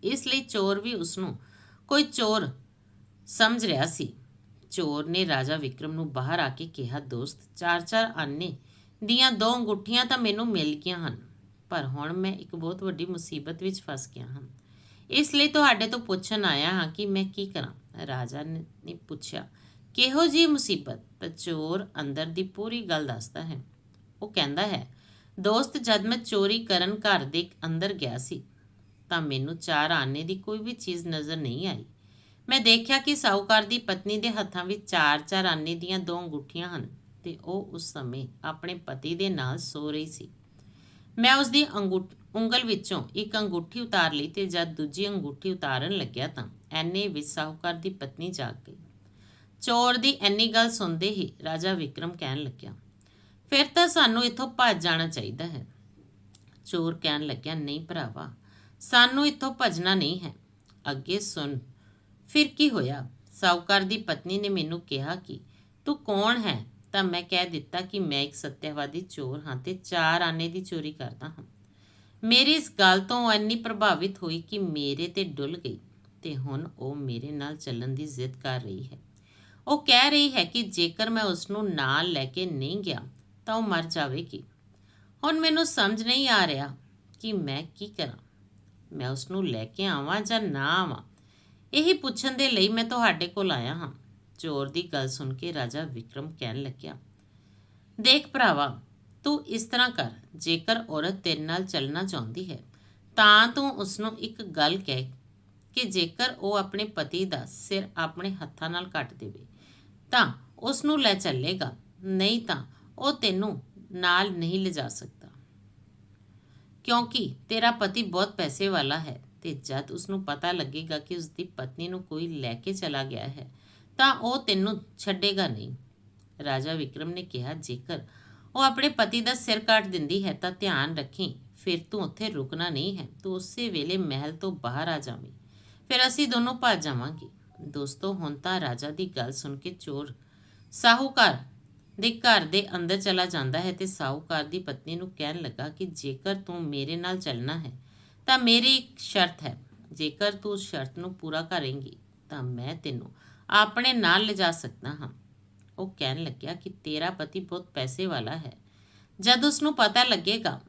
ਇਸ ਲਈ ਚੋਰ ਵੀ ਉਸ ਨੂੰ ਕੋਈ ਚੋਰ ਸਮਝ ਰਿਹਾ ਸੀ। ਚੋਰ ਨੇ ਰਾਜਾ ਵਿਕਰਮ ਨੂੰ ਬਾਹਰ ਆ ਕੇ ਕਿਹਾ, ਦੋਸਤ ਚਾਰ ਚਾਰ ਆਨੇ ਦੀਆਂ ਦੋ ਅੰਗੂਠੀਆਂ ਤਾਂ ਮੈਨੂੰ ਮਿਲ ਗਈਆਂ ਹਨ, ਪਰ ਹੁਣ ਮੈਂ ਇੱਕ ਬਹੁਤ ਵੱਡੀ ਮੁਸੀਬਤ ਵਿੱਚ ਫਸ ਗਿਆ ਹਾਂ। ਇਸ ਲਈ ਤੁਹਾਡੇ ਤੋਂ ਪੁੱਛਣ ਆਇਆ ਹਾਂ ਕਿ ਮੈਂ ਕੀ ਕਰਾਂ। ਰਾਜਾ ਨੇ ਪੁੱਛਿਆ, ਕਿਹੋ ਜੀ ਮੁਸੀਬਤ? ਤਾਂ ਚੋਰ ਅੰਦਰ ਦੀ ਪੂਰੀ ਗੱਲ ਦੱਸਦਾ ਹੈ। ਉਹ ਕਹਿੰਦਾ ਹੈ, ਦੋਸਤ, ਜਦ ਮੈਂ ਚੋਰੀ ਕਰਨ ਘਰ ਦੇ ਅੰਦਰ ਗਿਆ ਸੀ, ਤਾਂ ਮੈਨੂੰ ਚਾਰ ਆਨੇ ਦੀ ਕੋਈ ਵੀ ਚੀਜ਼ ਨਜ਼ਰ ਨਹੀਂ ਆਈ। ਮੈਂ ਦੇਖਿਆ ਕਿ ਸਾਹੂਕਾਰ ਦੀ ਪਤਨੀ ਦੇ ਹੱਥਾਂ ਵਿੱਚ ਚਾਰ-ਚਾਰ ਆਨੇ ਦੀਆਂ ਦੋ ਅੰਗੂਠੀਆਂ ਹਨ। ਤੇ ਉਹ ਉਸ ਸਮੇਂ ਆਪਣੇ ਪਤੀ ਦੇ ਨਾਲ ਸੋ ਰਹੀ ਸੀ। ਮੈਂ ਉਸ ਦੀ ਅੰਗੂਠ, ਉਂਗਲ ਵਿੱਚੋਂ ਇੱਕ ਅੰਗੂਠੀ ਉਤਾਰ ਲਈ ਤੇ ਜਦ ਦੂਜੀ ਅੰਗੂਠੀ ਉਤਾਰਨ ਲੱਗਿਆ ਤਾਂ ਐਨੇ ਵਿੱਚ ਸਾਹੂਕਾਰ ਦੀ ਪਤਨੀ ਜਾਗ ਗਈ। ਚੋਰ ਦੀ ਐਨੀ ਗੱਲ ਸੁਣਦੇ ਹੀ ਰਾਜਾ ਵਿਕਰਮ ਕਹਿਣ ਲੱਗਿਆ, ਫਿਰ ਤਾਂ ਸਾਨੂੰ ਇੱਥੋਂ ਭੱਜ ਜਾਣਾ ਚਾਹੀਦਾ ਹੈ। ਚੋਰ ਕਹਿਣ ਲੱਗਿਆ, ਨਹੀਂ ਭਰਾਵਾ, ਸਾਨੂੰ ਇੱਥੋਂ ਭੱਜਣਾ ਨਹੀਂ ਹੈ। ਅੱਗੇ ਸੁਣ, ਫਿਰ ਕੀ ਹੋਇਆ? ਸਾਊਕਾਰ ਦੀ ਪਤਨੀ ਨੇ ਮੈਨੂੰ ਕਿਹਾ ਕਿ ਤੂੰ ਕੌਣ ਹੈ? ਤਾਂ ਮੈਂ ਕਹਿ ਦਿੱਤਾ ਕਿ ਮੈਂ ਇੱਕ ਸੱਤਿਆਵਾਦੀ ਚੋਰ ਹਾਂ ਤੇ ਚਾਰ ਆਨੇ ਦੀ ਚੋਰੀ ਕਰਦਾ ਹਾਂ। ਮੇਰੀ ਇਸ ਗੱਲ ਤੋਂ ਉਹ ਇੰਨੀ ਪ੍ਰਭਾਵਿਤ ਹੋਈ ਕਿ ਮੇਰੇ ਤੇ ਡੁੱਲ ਗਈ ਤੇ ਹੁਣ ਉਹ ਮੇਰੇ ਨਾਲ ਚੱਲਣ ਦੀ ਜ਼ਿੱਦ ਕਰ ਰਹੀ ਹੈ। ਉਹ ਕਹਿ ਰਹੀ ਹੈ ਕਿ ਜੇਕਰ ਮੈਂ ਉਸ ਨੂੰ ਨਾਲ ਲੈ ਕੇ ਨਹੀਂ ਗਿਆ ਤਾਂ ਉਹ ਮਰ ਜਾਵੇਗੀ। ਹੁਣ ਮੈਨੂੰ ਸਮਝ ਨਹੀਂ ਆ ਰਿਹਾ ਕਿ ਮੈਂ ਕੀ ਕਰਾਂ। ਮੈਂ ਉਸ ਨੂੰ ਲੈ ਕੇ ਆਵਾਂ ਜਾਂ ਨਾ ਆਵਾਂ? ਇਹੀ ਪੁੱਛਣ ਦੇ ਲਈ ਮੈਂ ਤੁਹਾਡੇ ਕੋਲ ਆਇਆ ਹਾਂ। ਚੋਰ ਦੀ ਗੱਲ ਸੁਣ ਕੇ ਰਾਜਾ ਵਿਕਰਮ ਕਹਿਣ ਲੱਗਿਆ, ਦੇਖ ਭਰਾਵਾ, ਤੂੰ ਇਸ ਤਰ੍ਹਾਂ ਕਰ, ਜੇਕਰ ਔਰਤ ਤੇਰੇ ਨਾਲ ਚੱਲਣਾ ਚਾਹੁੰਦੀ ਹੈ, ਤਾਂ ਤੂੰ ਉਸ ਨੂੰ ਇੱਕ ਗੱਲ ਕਹਿ ਕਿ ਜੇਕਰ ਉਹ ਆਪਣੇ ਪਤੀ ਦਾ ਸਿਰ ਆਪਣੇ ਹੱਥਾਂ ਨਾਲ ਕੱਟ ਦੇਵੇ, ਤਾਂ ਉਸ ਨੂੰ ਲੈ ਚੱਲੇਗਾ, ਨਹੀਂ ਤਾਂ ਉਹ ਤੈਨੂੰ ਨਾਲ ਨਹੀਂ ਲਿਜਾ ਸਕਦਾ। ਕਿਉਂਕਿ ਤੇਰਾ ਪਤੀ ਬਹੁਤ ਪੈਸੇ ਵਾਲਾ ਹੈ ਤੇ ਜਦ ਉਸ ਨੂੰ ਪਤਾ ਲੱਗੇਗਾ ਕਿ ਉਸ ਦੀ ਪਤਨੀ ਨੂੰ ਕੋਈ ਲੈ ਕੇ ਚਲਾ ਗਿਆ ਹੈ ਤਾਂ ਉਹ ਤੈਨੂੰ ਛੱਡੇਗਾ ਨਹੀਂ। ਰਾਜਾ ਵਿਕਰਮ ਨੇ ਕਿਹਾ, ਜੇਕਰ ਉਹ ਆਪਣੇ ਪਤੀ ਦਾ ਸਿਰ ਕੱਟ ਦਿੰਦੀ ਹੈ ਤਾਂ ਧਿਆਨ ਰੱਖੀ, ਫਿਰ ਤੂੰ ਉੱਥੇ ਰੁਕਣਾ ਨਹੀਂ ਹੈ। ਤੂੰ ਉਸੇ ਵੇਲੇ ਮਹਿਲ ਤੋਂ ਬਾਹਰ ਆ ਜਾਵੇਂ। ਫਿਰ ਅਸੀਂ ਦੋਨੋਂ ਭੱਜ ਜਾਵਾਂਗੇ। ਦੋਸਤੋ, ਹੁਣ ਤਾਂ ਰਾਜਾ ਦੀ ਗੱਲ ਸੁਣ ਕੇ ਚੋਰ ਸਾਹੂਕਾਰ ਦੇ ਘਰ ਦੇ ਅੰਦਰ ਚਲਾ ਜਾਂਦਾ ਹੈ ਤੇ ਸਾਹੂਕਾਰ ਦੀ ਪਤਨੀ ਨੂੰ ਕਹਿਣ ਲੱਗਾ ਕਿ ਜੇਕਰ ਤੂੰ ਮੇਰੇ ਨਾਲ ਚੱਲਣਾ ਹੈ, ਤਾਂ ਮੇਰੀ ਇੱਕ ਸ਼ਰਤ ਹੈ। ਜੇਕਰ ਤੂੰ ਉਸ ਸ਼ਰਤ ਨੂੰ ਪੂਰਾ ਕਰੇਂਗੀ, ਤਾਂ ਮੈਂ ਤੈਨੂੰ ਆਪਣੇ ਨਾਲ ਲਿਜਾ ਸਕਦਾ ਹਾਂ। ਉਹ ਕਹਿਣ ਲੱਗਿਆ ਕਿ ਤੇਰਾ ਪਤੀ ਬਹੁਤ ਪੈਸੇ ਵਾਲਾ ਹੈ। ਜਦ ਉਸ ਨੂੰ ਪਤਾ ਲੱਗੇਗਾ,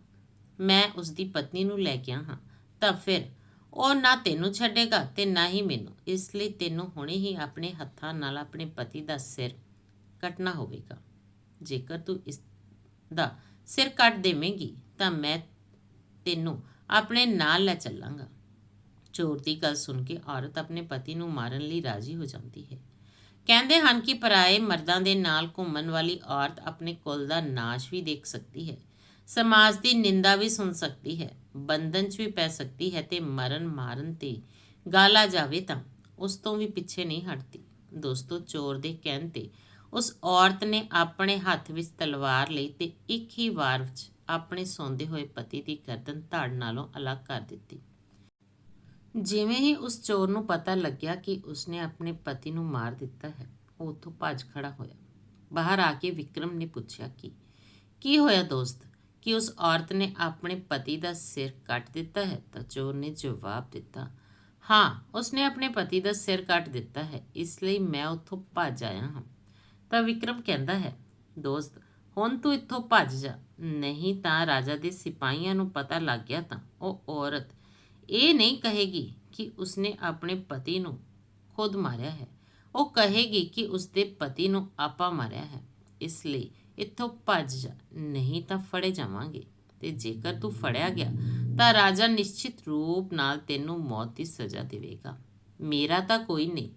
ਮੈਂ ਉਸ ਦੀ ਪਤਨੀ ਨੂੰ ਲੈ ਗਿਆ ਹਾਂ, ਤਾਂ ਫਿਰ ਉਹ ਨਾ ਤੈਨੂੰ ਛੱਡੇਗਾ ਤੇ ਨਾ ਹੀ ਮੈਨੂੰ। ਇਸ ਲਈ ਤੈਨੂੰ ਹੁਣੇ ਹੀ ਆਪਣੇ ਹੱਥਾਂ ਨਾਲ ਆਪਣੇ ਪਤੀ ਦਾ ਸਿਰ ਕੱਟਣਾ ਹੋਵੇਗਾ। ਜੇਕਰ ਤੂੰ ਇਸ ਦਾ ਸਿਰ ਕੱਟ ਦੇਵੇਂਗੀ, ਤਾਂ ਮੈਂ ਤੈਨੂੰ ਆਪਣੇ ਨਾਲ ਲੈ ਚੱਲਾਂਗਾ। ਚੋਰ ਦੀ ਗੱਲ ਸੁਣ ਕੇ ਔਰਤ ਆਪਣੇ ਪਤੀ ਨੂੰ ਮਾਰਨ ਲਈ ਰਾਜੀ ਹੋ ਜਾਂਦੀ ਹੈ। ਕਹਿੰਦੇ ਹਨ ਕਿ ਪਰਾਏ ਮਰਦਾਂ ਦੇ ਨਾਲ ਘੁੰਮਣ ਵਾਲੀ ਔਰਤ ਆਪਣੇ ਕੁਲ ਦਾ ਨਾਸ਼ ਵੀ ਦੇਖ ਸਕਦੀ ਹੈ। ਸਮਾਜ ਦੀ ਨਿੰਦਾ ਵੀ ਸੁਣ ਸਕਦੀ ਹੈ। ਬੰਧਨ 'ਚ ਵੀ ਪੈ ਸਕਦੀ ਹੈ ਤੇ ਮਰਨ ਮਾਰਨ ਤੇ ਗਾਲਾ ਜਾਵੇ ਤਾਂ ਉਸ ਤੋਂ ਵੀ ਪਿੱਛੇ ਨਹੀਂ ਹਟਦੀ। ਦੋਸਤੋ, ਚੋਰ ਦੇ ਕਹਿਣ ਤੇ ਉਸ ਔਰਤ ਨੇ ਆਪਣੇ ਹੱਥ ਵਿੱਚ ਤਲਵਾਰ ਲਈ ਤੇ ਇੱਕ ਹੀ ਵਾਰ ਵਿੱਚ ਆਪਣੇ ਸੌਂਦੇ ਹੋਏ ਪਤੀ ਦੀ ਗਰਦਨ ਧੜ ਨਾਲੋਂ ਅਲੱਗ ਕਰ ਦਿੱਤੀ। ਜਿਵੇਂ ਹੀ ਉਸ ਚੋਰ ਨੂੰ ਪਤਾ ਲੱਗਿਆ ਕਿ ਉਸਨੇ ਆਪਣੇ ਪਤੀ ਨੂੰ ਮਾਰ ਦਿੱਤਾ ਹੈ, ਉਹ ਉੱਥੋਂ ਭੱਜ ਖੜਾ ਹੋਇਆ। ਬਾਹਰ ਆ ਕੇ ਵਿਕਰਮ ਨੇ ਪੁੱਛਿਆ ਕਿ, ਕੀ ਹੋਇਆ ਦੋਸਤ? ਕਿ ਉਸ ਔਰਤ ਨੇ ਆਪਣੇ ਪਤੀ ਦਾ ਸਿਰ ਕੱਟ ਦਿੱਤਾ ਹੈ? ਤਾਂ ਚੋਰ ਨੇ ਜਵਾਬ ਦਿੱਤਾ, ਹਾਂ, ਉਸਨੇ ਆਪਣੇ ਪਤੀ ਦਾ ਸਿਰ ਕੱਟ ਦਿੱਤਾ ਹੈ, ਇਸ ਲਈ ਮੈਂ ਉੱਥੋਂ ਭੱਜ ਆਇਆ ਹਾਂ। ਤਾਂ ਵਿਕਰਮ ਕਹਿੰਦਾ ਹੈ, ਦੋਸਤ, ਹੁਣ ਤੂੰ ਇੱਥੋਂ ਭੱਜ ਜਾ, ਨਹੀਂ ਤਾਂ ਰਾਜਾ ਦੇ ਸਿਪਾਹੀਆਂ ਨੂੰ ਪਤਾ ਲੱਗ ਗਿਆ ਤਾਂ ਉਹ ਔਰਤ ਇਹ ਨਹੀਂ ਕਹੇਗੀ ਕਿ ਉਸਨੇ ਆਪਣੇ ਪਤੀ ਨੂੰ ਖੁਦ ਮਾਰਿਆ ਹੈ। ਉਹ ਕਹੇਗੀ ਕਿ ਉਸਦੇ ਪਤੀ ਨੂੰ ਆਪਾ ਮਾਰਿਆ ਹੈ। ਇਸ ਲਈ ਇੱਥੋਂ ਭੱਜ ਜਾ, ਨਹੀਂ ਤਾਂ ਫੜੇ ਜਾਵਾਂਗੇ। ਤੇ ਜੇਕਰ ਤੂੰ ਫੜਿਆ ਗਿਆ, ਤਾਂ ਰਾਜਾ ਨਿਸ਼ਚਿਤ ਰੂਪ ਨਾਲ ਤੈਨੂੰ ਮੌਤ ਦੀ ਸਜ਼ਾ ਦੇਵੇਗਾ। ਮੇਰਾ ਤਾਂ ਕੋਈ ਨਹੀਂ।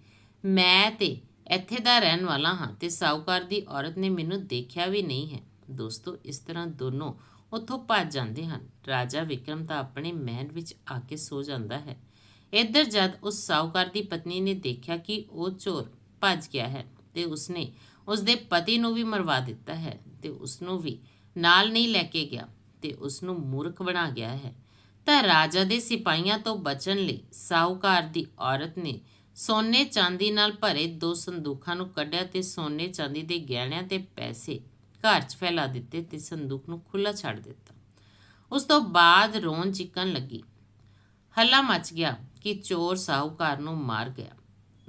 ਮੈਂ ਤੇ ਇੱਥੇ ਦਾ ਰਹਿਣ ਵਾਲਾ ਹਾਂ ਤੇ ਸਾਊਕਾਰ ਦੀ ਔਰਤ ਨੇ ਮੈਨੂੰ ਦੇਖਿਆ ਵੀ ਨਹੀਂ ਹੈ। ਦੋਸਤੋ, ਇਸ ਤਰ੍ਹਾਂ ਦੋਨੋਂ ਉੱਥੋਂ ਭੱਜ ਜਾਂਦੇ ਹਨ। ਰਾਜਾ ਵਿਕਰਮ ਤਾਂ ਆਪਣੇ ਮਹਿਲ ਵਿੱਚ ਆ ਕੇ ਸੋ ਜਾਂਦਾ ਹੈ। ਇੱਧਰ ਜਦ ਉਸ ਸਾਊਕਾਰ ਦੀ ਪਤਨੀ ਨੇ ਦੇਖਿਆ ਕਿ ਉਹ ਚੋਰ ਭੱਜ ਗਿਆ ਹੈ ਤੇ ਉਸਨੇ ਉਸਦੇ ਪਤੀ ਨੂੰ ਵੀ ਮਰਵਾ ਦਿੱਤਾ ਹੈ ਤੇ ਉਸ ਨੂੰ ਵੀ ਨਾਲ ਨਹੀਂ ਲੈ ਕੇ ਗਿਆ ਤੇ ਉਸ ਨੂੰ ਮੂਰਖ ਬਣਾ ਗਿਆ ਹੈ। ਤਾਂ ਰਾਜਾ ਦੇ ਸਿਪਾਹੀਆਂ ਤੋਂ ਬਚਣ ਲਈ ਸਾਹੂਕਾਰ ਦੀ ਔਰਤ ਨੇ ਸੋਨੇ ਚਾਂਦੀ ਨਾਲ ਭਰੇ ਦੋ ਸੰਦੂਖਾਂ ਨੂੰ ਕੱਢਿਆ ਤੇ ਸੋਨੇ ਚਾਂਦੀ ਦੇ ਗਹਿਣਿਆਂ ਤੇ ਪੈਸੇ ਘਰ 'ਚ ਫੈਲਾ ਦਿੱਤੇ ਤੇ ਸੰਦੂਕ ਨੂੰ ਖੁੱਲਾ ਛੱਡ ਦਿੱਤਾ। ਉਸ ਤੋਂ ਬਾਅਦ ਰੋਣ ਚਿੱਕਣ ਲੱਗੀ। ਹੱਲਾ ਮਚ ਗਿਆ ਕਿ ਚੋਰ ਸਾਹੂਕਾਰ ਨੂੰ ਮਾਰ ਗਿਆ।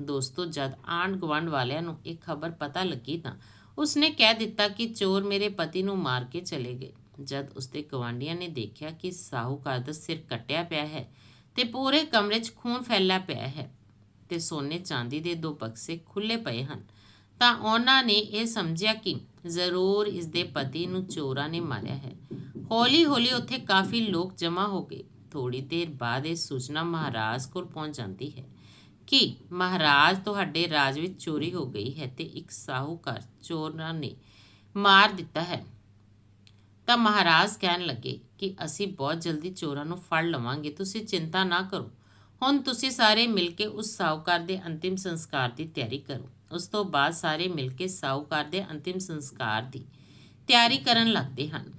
ਦੋਸਤੋ, ਜਦ ਆਂਢ ਗੁਆਂਢ ਵਾਲਿਆਂ ਨੂੰ ਇਹ ਖਬਰ ਪਤਾ ਲੱਗੀ ਤਾਂ ਉਸਨੇ ਕਹਿ ਦਿੱਤਾ ਕਿ ਚੋਰ ਮੇਰੇ ਪਤੀ ਨੂੰ ਮਾਰ ਕੇ ਚਲੇ ਗਏ। ਜਦ ਉਸਦੇ ਗਵਾਂਢੀਆਂ ਨੇ ਦੇਖਿਆ ਕਿ ਸਾਹੂਕਾਰ ਦਾ ਸਿਰ ਕੱਟਿਆ ਪਿਆ ਹੈ ਤੇ ਪੂਰੇ ਕਮਰੇ 'ਚ ਖੂਨ ਫੈਲਿਆ ਪਿਆ ਹੈ ਤੇ ਸੋਨੇ ਚਾਂਦੀ ਦੇ ਦੋ ਬਕਸੇ ਖੁੱਲੇ ਪਏ ਹਨ ਤਾਂ ਉਹਨਾਂ ਨੇ ਇਹ ਸਮਝਿਆ ਕਿ ਜ਼ਰੂਰ ਇਸ ਦੇ ਪਤੀ ਨੂੰ ਚੋਰਾਂ ਨੇ ਮਾਰਿਆ ਹੈ। ਹੌਲੀ-ਹੌਲੀ ਉੱਥੇ ਕਾਫੀ ਲੋਕ ਜਮ੍ਹਾਂ ਹੋ ਗਏ। ਥੋੜੀ ਦੇਰ ਬਾਅਦ ਇਹ ਸੂਚਨਾ ਮਹਾਰਾਜ ਕੋਲ ਪਹੁੰਚ ਜਾਂਦੀ ਹੈ ਕਿ ਮਹਾਰਾਜ ਤੁਹਾਡੇ ਰਾਜ ਵਿੱਚ ਚੋਰੀ ਹੋ ਗਈ ਹੈ ਤੇ ਇੱਕ ਸਾਹੂਕਾਰ ਚੋਰਾਂ ਨੇ ਮਾਰ ਦਿੱਤਾ ਹੈ। ਤਾਂ ਮਹਾਰਾਜ ਕਹਿਣ ਲੱਗੇ ਕਿ ਅਸੀਂ ਬਹੁਤ ਜਲਦੀ ਚੋਰਾਂ ਨੂੰ ਫੜ ਲਵਾਂਗੇ, ਤੁਸੀਂ ਚਿੰਤਾ ਨਾ ਕਰੋ। ਹੁਣ ਤੁਸੀਂ ਸਾਰੇ ਮਿਲ ਕੇ ਉਸ ਸਾਹੂਕਾਰ ਦੇ ਅੰਤਿਮ ਸੰਸਕਾਰ ਦੀ ਤਿਆਰੀ ਕਰੋ। ਉਸ ਤੋਂ ਬਾਅਦ ਸਾਰੇ ਮਿਲ ਕੇ ਸਾਊਕਾਰ ਦੇ ਅੰਤਿਮ ਸੰਸਕਾਰ ਦੀ ਤਿਆਰੀ ਕਰਨ ਲੱਗਦੇ ਹਨ।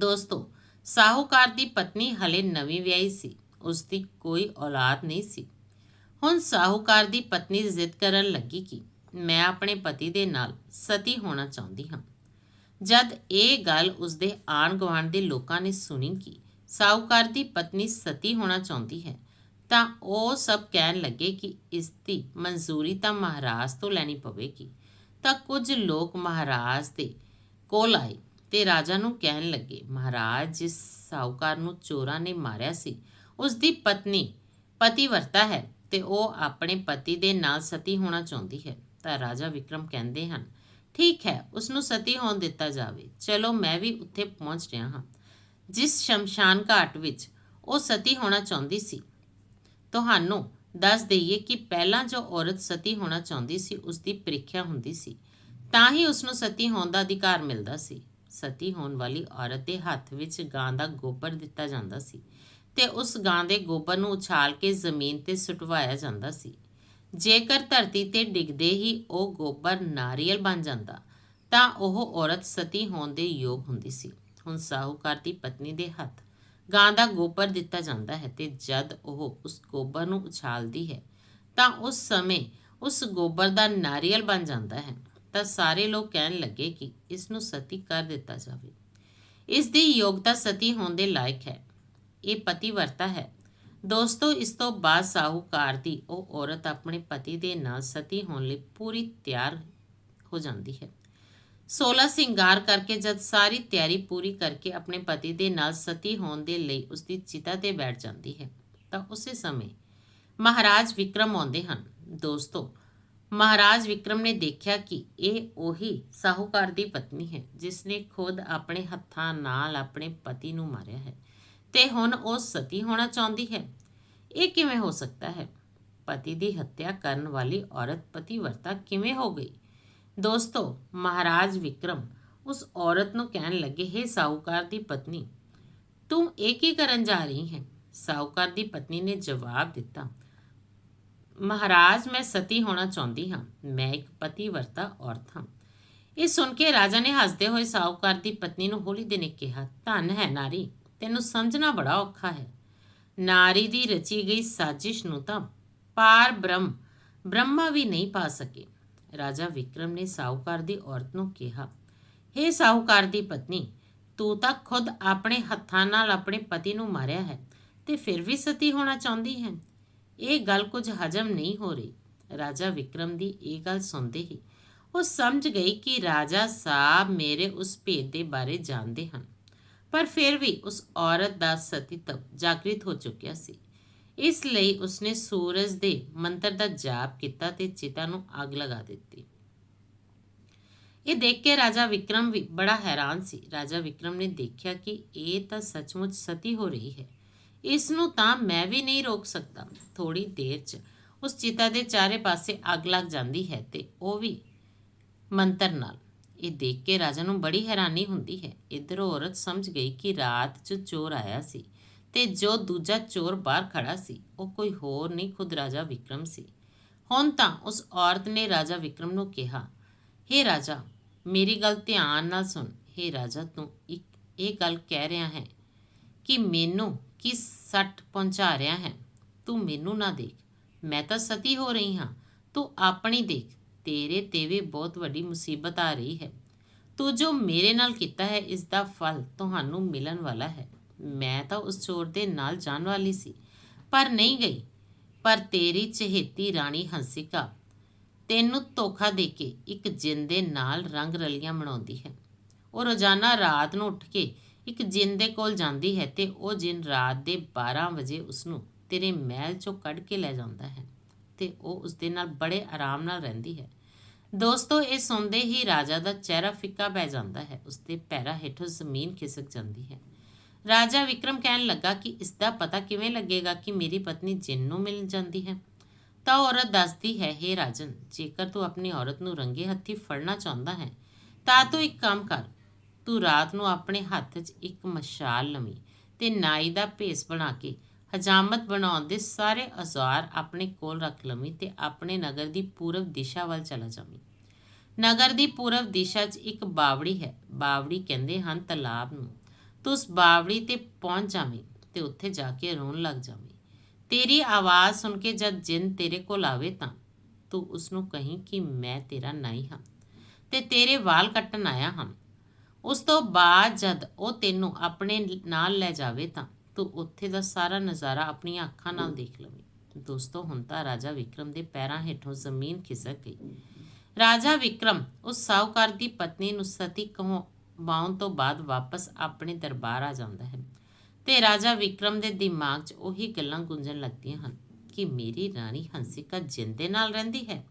ਦੋਸਤੋ, ਸਾਹੂਕਾਰ ਦੀ ਪਤਨੀ ਹਲੇ ਨਵੀਂ ਵਿਆਹੀ ਸੀ। ਉਸ ਦੀ ਕੋਈ ਔਲਾਦ ਨਹੀਂ ਸੀ। ਹੁਣ ਸਾਹੂਕਾਰ ਦੀ ਪਤਨੀ ਜ਼ਿੱਦ ਕਰਨ ਲੱਗੀ ਕਿ ਮੈਂ ਆਪਣੇ ਪਤੀ ਦੇ ਨਾਲ ਸਤੀ ਹੋਣਾ ਚਾਹੁੰਦੀ ਹਾਂ। ਜਦ ਇਹ ਗੱਲ ਉਸਦੇ ਆਣ ਗੁਆਂਢ ਦੇ ਲੋਕਾਂ ਨੇ ਸੁਣੀ ਕਿ ਸਾਹੂਕਾਰ ਦੀ ਪਤਨੀ ਸਤੀ ਹੋਣਾ ਚਾਹੁੰਦੀ ਹੈ ਤਾਂ ਉਹ ਸਭ ਕਹਿਣ ਲੱਗੇ ਕਿ ਇਸ ਦੀ ਮਨਜ਼ੂਰੀ ਤਾਂ ਮਹਾਰਾਜ ਤੋਂ ਲੈਣੀ ਪਵੇਗੀ। ਤਾਂ ਕੁਝ ਲੋਕ ਮਹਾਰਾਜ ਦੇ ਕੋਲ ਆਏ ਤੇ ਰਾਜਾ ਨੂੰ ਕਹਿਣ ਲੱਗੇ, ਮਹਾਰਾਜ, ਜਿਸ ਸਾਹੂਕਾਰ ਨੂੰ ਚੋਰਾਂ ਨੇ ਮਾਰਿਆ ਸੀ, ਉਸ ਦੀ ਪਤਨੀ ਪਤੀਵਰਤਾ ਹੈ ਤੇ ਉਹ ਆਪਣੇ ਪਤੀ ਦੇ ਨਾਲ ਸਤੀ ਹੋਣਾ ਚਾਹੁੰਦੀ ਹੈ। ਤਾਂ ਰਾਜਾ ਵਿਕਰਮ ਕਹਿੰਦੇ ਹਨ, ਠੀਕ ਹੈ ਉਸ ਨੂੰ ਸਤੀ ਹੋਣ ਦਿੱਤਾ ਜਾਵੇ। ਚਲੋ, ਮੈਂ ਵੀ ਉੱਥੇ ਪਹੁੰਚ ਰਿਹਾ ਹਾਂ। ਜਿਸ ਸ਼ਮਸ਼ਾਨ ਘਾਟ ਵਿੱਚ ਉਹ ਸਤੀ ਹੋਣਾ ਚਾਹੁੰਦੀ ਸੀ ਤੁਹਾਨੂੰ ਦੱਸ ਦਈਏ ਕਿ ਪਹਿਲਾਂ ਜੋ ਔਰਤ ਸਤੀ ਹੋਣਾ ਚਾਹੁੰਦੀ ਸੀ ਉਸ ਦੀ ਪ੍ਰੀਖਿਆ ਹੁੰਦੀ ਸੀ। ਤਾਂ ਹੀ ਉਸ ਨੂੰ ਸਤੀ ਹੋਣ ਦਾ ਅਧਿਕਾਰ ਮਿਲਦਾ ਸੀ। ਸਤੀ ਹੋਣ ਵਾਲੀ ਔਰਤ ਦੇ ਹੱਥ ਵਿੱਚ ਗਾਂ ਦਾ ਗੋਬਰ ਦਿੱਤਾ ਜਾਂਦਾ ਸੀ ਤੇ ਉਸ ਗਾਂ ਦੇ ਗੋਬਰ ਨੂੰ ਉਛਾਲ ਕੇ ਜ਼ਮੀਨ ਤੇ ਸੁਟਵਾਇਆ ਜਾਂਦਾ ਸੀ। ਜੇਕਰ ਧਰਤੀ ਤੇ ਡਿੱਗਦੇ ਹੀ ਉਹ ਗੋਬਰ ਨਾਰੀਅਲ ਬਣ ਜਾਂਦਾ, ਤਾਂ ਉਹ ਔਰਤ ਸਤੀ ਹੋਣ ਦੇ ਯੋਗ ਹੁੰਦੀ ਸੀ। ਹੁਣ ਸਾਹੂਕਾਰ ਦੀ ਪਤਨੀ ਦੇ ਹੱਥ ਗਾਂ ਦਾ ਗੋਬਰ ਦਿੱਤਾ ਜਾਂਦਾ ਹੈ ਤੇ ਜਦ ਉਹ ਉਸ ਗੋਬਰ ਨੂੰ ਉਛਾਲਦੀ ਹੈ, ਤਾਂ ਉਸ ਸਮੇਂ ਉਸ ਗੋਬਰ ਦਾ ਨਾਰੀਅਲ ਬਣ ਜਾਂਦਾ ਹੈ। ਤਾਂ ਸਾਰੇ ਲੋਕ ਕਹਿਣ ਲੱਗੇ ਕਿ ਇਸ ਨੂੰ ਸਤੀ ਕਰ ਦਿੱਤਾ ਜਾਵੇ। ਇਸ ਦੀ ਯੋਗਤਾ ਸਤੀ ਹੋਣ ਦੇ ਲਾਇਕ ਹੈ। ਇਹ ਪਤੀਵਰਤਾ ਹੈ। ਦੋਸਤੋ, ਇਸ ਤੋਂ ਬਾਅਦ ਸਾਹੂਕਾਰ ਦੀ ਉਹ ਔਰਤ ਆਪਣੇ ਪਤੀ ਦੇ ਨਾਲ ਸਤੀ ਹੋਣ ਲਈ ਪੂਰੀ ਤਿਆਰ ਹੋ ਜਾਂਦੀ ਹੈ। 16 ਸਿੰਗਾਰ ਕਰਕੇ ਜਦ ਸਾਰੀ ਤਿਆਰੀ ਪੂਰੀ ਕਰਕੇ ਆਪਣੇ ਪਤੀ ਦੇ ਨਾਲ ਸਤੀ ਹੋਣ ਦੇ ਲਈ ਉਸ ਦੀ ਚਿਤਾ ਤੇ ਬੈਠ ਜਾਂਦੀ ਹੈ, ਤਾਂ ਉਸੇ ਸਮੇਂ ਮਹਾਰਾਜ ਵਿਕਰਮ ਆਉਂਦੇ ਹਨ। ਦੋਸਤੋ, ਮਹਾਰਾਜ ਵਿਕਰਮ ਨੇ ਦੇਖਿਆ ਕਿ ਇਹ ਉਹੀ ਸਾਹੂਕਾਰ ਦੀ ਪਤਨੀ ਹੈ, ਜਿਸ ਨੇ ਖੁਦ ਆਪਣੇ ਹੱਥਾਂ ਨਾਲ ਆਪਣੇ ਪਤੀ ਨੂੰ ਮਾਰਿਆ ਹੈ ਤੇ ਹੁਣ ਉਹ ਸਤੀ ਹੋਣਾ ਚਾਹੁੰਦੀ ਹੈ। ਇਹ ਕਿਵੇਂ ਹੋ ਸਕਦਾ ਹੈ? ਪਤੀ ਦੀ ਹੱਤਿਆ ਕਰਨ ਵਾਲੀ ਔਰਤ ਪਤੀਵਰਤਾ ਕਿਵੇਂ ਹੋ ਗਈ? ਦੋਸਤੋ, ਮਹਾਰਾਜ ਵਿਕਰਮ ਉਸ ਔਰਤ ਨੂੰ ਕਹਿਣ ਲੱਗੇ, ਹੈ ਸਾਹੂਕਾਰ ਦੀ ਪਤਨੀ, ਤੂੰ ਇਹ ਕੀ ਕਰਨ ਜਾ ਰਹੀ ਹੈ? ਸਾਹੂਕਾਰ ਦੀ ਪਤਨੀ ਨੇ ਜਵਾਬ ਦਿੱਤਾ, ਮਹਾਰਾਜ, ਮੈਂ ਸਤੀ ਹੋਣਾ ਚਾਹੁੰਦੀ ਹਾਂ। ਮੈਂ ਇੱਕ ਪਤੀਵਰਤਾ ਔਰਤ ਹਾਂ। ਇਹ ਸੁਣ ਕੇ ਰਾਜਾ ਨੇ ਹੱਸਦੇ ਹੋਏ ਸਾਹੂਕਾਰ ਦੀ ਪਤਨੀ ਨੂੰ ਹੌਲੀ ਦਿਨੇ ਕਿਹਾ, ਧੰਨ ਹੈ ਨਾਰੀ, ਤੈਨੂੰ ਸਮਝਣਾ ਬੜਾ ਔਖਾ ਹੈ। ਨਾਰੀ ਦੀ ਰਚੀ ਗਈ ਸਾਜ਼ਿਸ਼ ਨੂੰ ਤਾਂ ਪਾਰ ਬ੍ਰਹਮ, ਬ੍ਰਹਮਾ ਵੀ ਨਹੀਂ ਪਾ ਸਕੇ। ਰਾਜਾ ਵਿਕਰਮ ਨੇ ਸਾਹੂਕਾਰ ਦੀ ਔਰਤ ਨੂੰ ਕਿਹਾ, ਹੇ ਸਾਹੂਕਾਰ ਦੀ ਪਤਨੀ, ਤੂੰ ਤਾਂ ਖੁਦ ਆਪਣੇ ਹੱਥਾਂ ਨਾਲ ਆਪਣੇ ਪਤੀ ਨੂੰ ਮਾਰਿਆ ਹੈ ਤੇ ਫਿਰ ਵੀ ਸਤੀ ਹੋਣਾ ਚਾਹੁੰਦੀ ਹੈ। ਇਹ ਗੱਲ ਕੁਝ ਹਜਮ ਨਹੀਂ ਹੋ ਰਹੀ। ਰਾਜਾ ਵਿਕਰਮ ਦੀ ਇਹ ਗੱਲ ਸੁਣਦੇ ਹੀ ਉਹ ਸਮਝ ਗਈ ਕਿ ਰਾਜਾ ਸਾਹਿਬ ਮੇਰੇ ਉਸ ਭੇਦ ਦੇ ਬਾਰੇ ਜਾਣਦੇ ਹਨ, ਪਰ ਫਿਰ ਵੀ ਉਸ ਔਰਤ ਦਾ ਸਤੀਤਵ ਜਾਗ੍ਰਿਤ ਹੋ ਚੁੱਕਿਆ ਸੀ। ਇਸ ਲਈ ਉਸਨੇ ਸੂਰਜ ਦੇ ਮੰਤਰ ਦਾ ਜਾਪ ਕੀਤਾ ਤੇ ਚਿਤਾ ਨੂੰ ਅੱਗ ਲਗਾ ਦਿੱਤੀ। ਇਹ ਦੇਖ ਕੇ ਰਾਜਾ ਵਿਕਰਮ ਵੀ ਬੜਾ ਹੈਰਾਨ ਸੀ। ਰਾਜਾ ਵਿਕਰਮ ਨੇ ਦੇਖਿਆ ਕਿ ਇਹ ਤਾਂ ਸੱਚਮੁੱਚ ਸਤੀ ਹੋ ਰਹੀ ਹੈ। ਇਸ ਨੂੰ ਤਾਂ ਮੈਂ ਵੀ ਨਹੀਂ ਰੋਕ ਸਕਦਾ। ਥੋੜੀ ਦੇਰ 'ਚ ਉਸ ਚਿਤਾ ਦੇ ਚਾਰੇ ਪਾਸੇ ਅੱਗ ਲੱਗ ਜਾਂਦੀ ਹੈ ਤੇ ਉਹ ਵੀ ਮੰਤਰ ਨਾਲ। ਇਹ ਦੇਖ ਕੇ ਰਾਜਾ ਨੂੰ ਬੜੀ ਹੈਰਾਨੀ ਹੁੰਦੀ ਹੈ। ਇਧਰ ਔਰਤ ਸਮਝ ਗਈ ਕਿ ਰਾਤ 'ਚ ਚੋਰ ਆਇਆ ਸੀ। ਤੇ ਜੋ ਦੂਜਾ ਚੋਰ ਬਾਹਰ ਖੜਾ ਸੀ, ਉਹ ਕੋਈ ਹੋਰ ਨਹੀਂ, ਖੁਦ ਰਾਜਾ ਵਿਕਰਮ ਸੀ। ਹੁਣ ਤਾਂ ਉਸ ਔਰਤ ਨੇ ਰਾਜਾ ਵਿਕਰਮ ਨੂੰ ਕਿਹਾ, ਹੇ ਰਾਜਾ, ਮੇਰੀ ਗੱਲ ਧਿਆਨ ਨਾਲ ਸੁਣ। ਹੇ ਰਾਜਾ, ਤੂੰ ਇੱਕ ਇਹ ਗੱਲ ਕਹਿ ਰਿਹਾ ਹੈ ਕਿ ਮੈਨੂੰ ਕਿਸ ਸੱਟ ਪਹੁੰਚਾ ਰਿਹਾ ਹੈ? ਤੂੰ ਮੈਨੂੰ ਨਾ ਦੇਖ। ਮੈਂ ਤਾਂ ਸਤੀ ਹੋ ਰਹੀ ਹਾਂ। ਤੂੰ ਆਪਣੀ ਦੇਖ। ਤੇਰੇ ਤੇ ਵੀ ਬਹੁਤ ਵੱਡੀ ਮੁਸੀਬਤ ਆ ਰਹੀ ਹੈ। ਤੂੰ ਜੋ ਮੇਰੇ ਨਾਲ ਕੀਤਾ ਹੈ ਇਸ ਦਾ ਫਲ ਤੁਹਾਨੂੰ ਮਿਲਣ ਵਾਲਾ ਹੈ। ਮੈਂ ਤਾਂ ਉਸ ਚੋਰ ਦੇ ਨਾਲ ਜਾਣ ਵਾਲੀ ਸੀ, ਪਰ ਨਹੀਂ ਗਈ। ਪਰ ਤੇਰੀ ਚਹੇਤੀ ਰਾਣੀ ਹੰਸਿਕਾ ਤੈਨੂੰ ਧੋਖਾ ਦੇ ਕੇ ਇੱਕ ਜਿੰਨ ਦੇ ਨਾਲ ਰੰਗ ਰਲੀਆਂ ਬਣਾਉਂਦੀ ਹੈ। ਉਹ ਰੋਜ਼ਾਨਾ ਰਾਤ ਨੂੰ ਉੱਠ ਕੇ ਇੱਕ ਜਿੰਨ ਦੇ ਕੋਲ ਜਾਂਦੀ ਹੈ ਤੇ ਉਹ ਜਿੰਨ ਰਾਤ ਦੇ 12 ਵਜੇ ਉਸ ਨੂੰ ਤੇਰੇ ਮਹਿਲ ਚੋਂ ਕੱਢ ਕੇ ਲੈ ਜਾਂਦਾ ਹੈ ਤੇ ਉਹ ਉਸ ਦੇ ਨਾਲ ਬੜੇ ਆਰਾਮ ਨਾਲ ਰਹਿੰਦੀ ਹੈ। ਦੋਸਤੋ, ਇਹ ਸੁਣਦੇ ਹੀ ਰਾਜਾ ਦਾ ਚਿਹਰਾ ਫਿੱਕਾ ਪੈ ਜਾਂਦਾ ਹੈ। ਉਸ ਦੇ ਪੈਰਾਂ ਹੇਠੋਂ ਜ਼ਮੀਨ ਖਿਸਕ ਜਾਂਦੀ ਹੈ। ਰਾਜਾ ਵਿਕਰਮ ਕਹਿਣ ਲੱਗਾ ਕਿ ਇਸ ਦਾ ਪਤਾ ਕਿਵੇਂ ਲੱਗੇਗਾ ਕਿ ਮੇਰੀ ਪਤਨੀ ਜਿੰਨ ਨੂੰ ਮਿਲ ਜਾਂਦੀ ਹੈ। ਤਾਂ ਉਹ ਔਰਤ ਦੱਸਦੀ ਹੈ, ਹੇ ਰਾਜਨ, ਜੇਕਰ ਤੂੰ ਆਪਣੀ ਔਰਤ ਨੂੰ ਰੰਗੇ ਹੱਥੀ ਫੜਨਾ ਚਾਹੁੰਦਾ ਹੈ, ਤਾਂ ਤੂੰ ਇੱਕ ਕੰਮ ਕਰ। ਤੂੰ ਰਾਤ ਨੂੰ ਆਪਣੇ ਹੱਥ 'ਚ ਇੱਕ ਮਸ਼ਾਲ ਲਵੀਂ ਤੇ ਨਾਈ ਦਾ ਭੇਸ ਬਣਾ ਕੇ ਹਜਾਮਤ ਬਣਾਉਣ ਦੇ ਸਾਰੇ ਔਜ਼ਾਰ ਆਪਣੇ ਕੋਲ ਰੱਖ ਲਵੀਂ ਤੇ ਆਪਣੇ ਨਗਰ ਦੀ ਪੂਰਬ ਦਿਸ਼ਾ ਵੱਲ ਚਲਾ ਜਾਵੀਂ। ਨਗਰ ਦੀ ਪੂਰਬ ਦਿਸ਼ਾ 'ਚ ਇੱਕ ਬਾਵੜੀ ਹੈ। ਬਾਵੜੀ ਕਹਿੰਦੇ ਹਨ ਤਲਾਬ ਨੂੰ। ਤੂੰ ਉਸ ਬਾਵੜੀ ਤੇ ਪਹੁੰਚ ਜਾਵੀਂ ਤੇ ਉੱਥੇ ਜਾ ਕੇ ਰੋਣ ਲੱਗ ਜਾਵੀਂ। ਤੇਰੀ ਆਵਾਜ਼ ਸੁਣ ਕੇ ਜਦ ਜਿੰਨ ਤੇਰੇ ਕੋਲ ਆਵੇ ਤਾਂ, ਤੂੰ ਉਸ ਨੂੰ ਕਹੀਂ ਕਿ ਮੈਂ ਤੇਰਾ ਨਾਈ ਹਾਂ ਤੇ ਤੇਰੇ ਵਾਲ ਕੱਟਣ ਆਇਆ ਹਾਂ ਉਸ ਤੋਂ ਬਾਅਦ ਜਦ ਉਹ ਤੈਨੂੰ ਆਪਣੇ ਨਾਲ ਲੈ ਜਾਵੇ ਤਾਂ, ਤੂੰ ਉੱਥੇ ਦਾ ਸਾਰਾ ਨਜ਼ਾਰਾ ਆਪਣੀਆਂ ਅੱਖਾਂ ਨਾਲ ਦੇਖ ਲਵੇਂ। ਦੋਸਤੋ, ਹੁਣ ਤਾਂ ਰਾਜਾ ਵਿਕਰਮ ਦੇ ਪੈਰਾਂ ਹੇਠੋਂ ਜ਼ਮੀਨ ਖਿਸਕ ਗਈ। ਰਾਜਾ ਵਿਕਰਮ ਉਸ ਸਾਹੂਕਾਰ ਦੀ ਪਤਨੀ ਨੂੰ ਸਤੀ ਕਹੋ ਕਹਾਉਣ ਤੋਂ ਬਾਅਦ ਵਾਪਸ ਆਪਣੇ ਦਰਬਾਰ ਆ ਜਾਂਦਾ ਹੈ ਤੇ ਰਾਜਾ ਵਿਕਰਮ ਦੇ ਦਿਮਾਗ 'ਚ ਉਹੀ ਗੱਲਾਂ ਗੁੰਜਣ ਲੱਗਦੀਆਂ ਹਨ ਕਿ ਮੇਰੀ ਰਾਣੀ ਹੰਸਿਕਾ ਜਿੰਦੇ ਨਾਲ ਰਹਿੰਦੀ ਹੈ।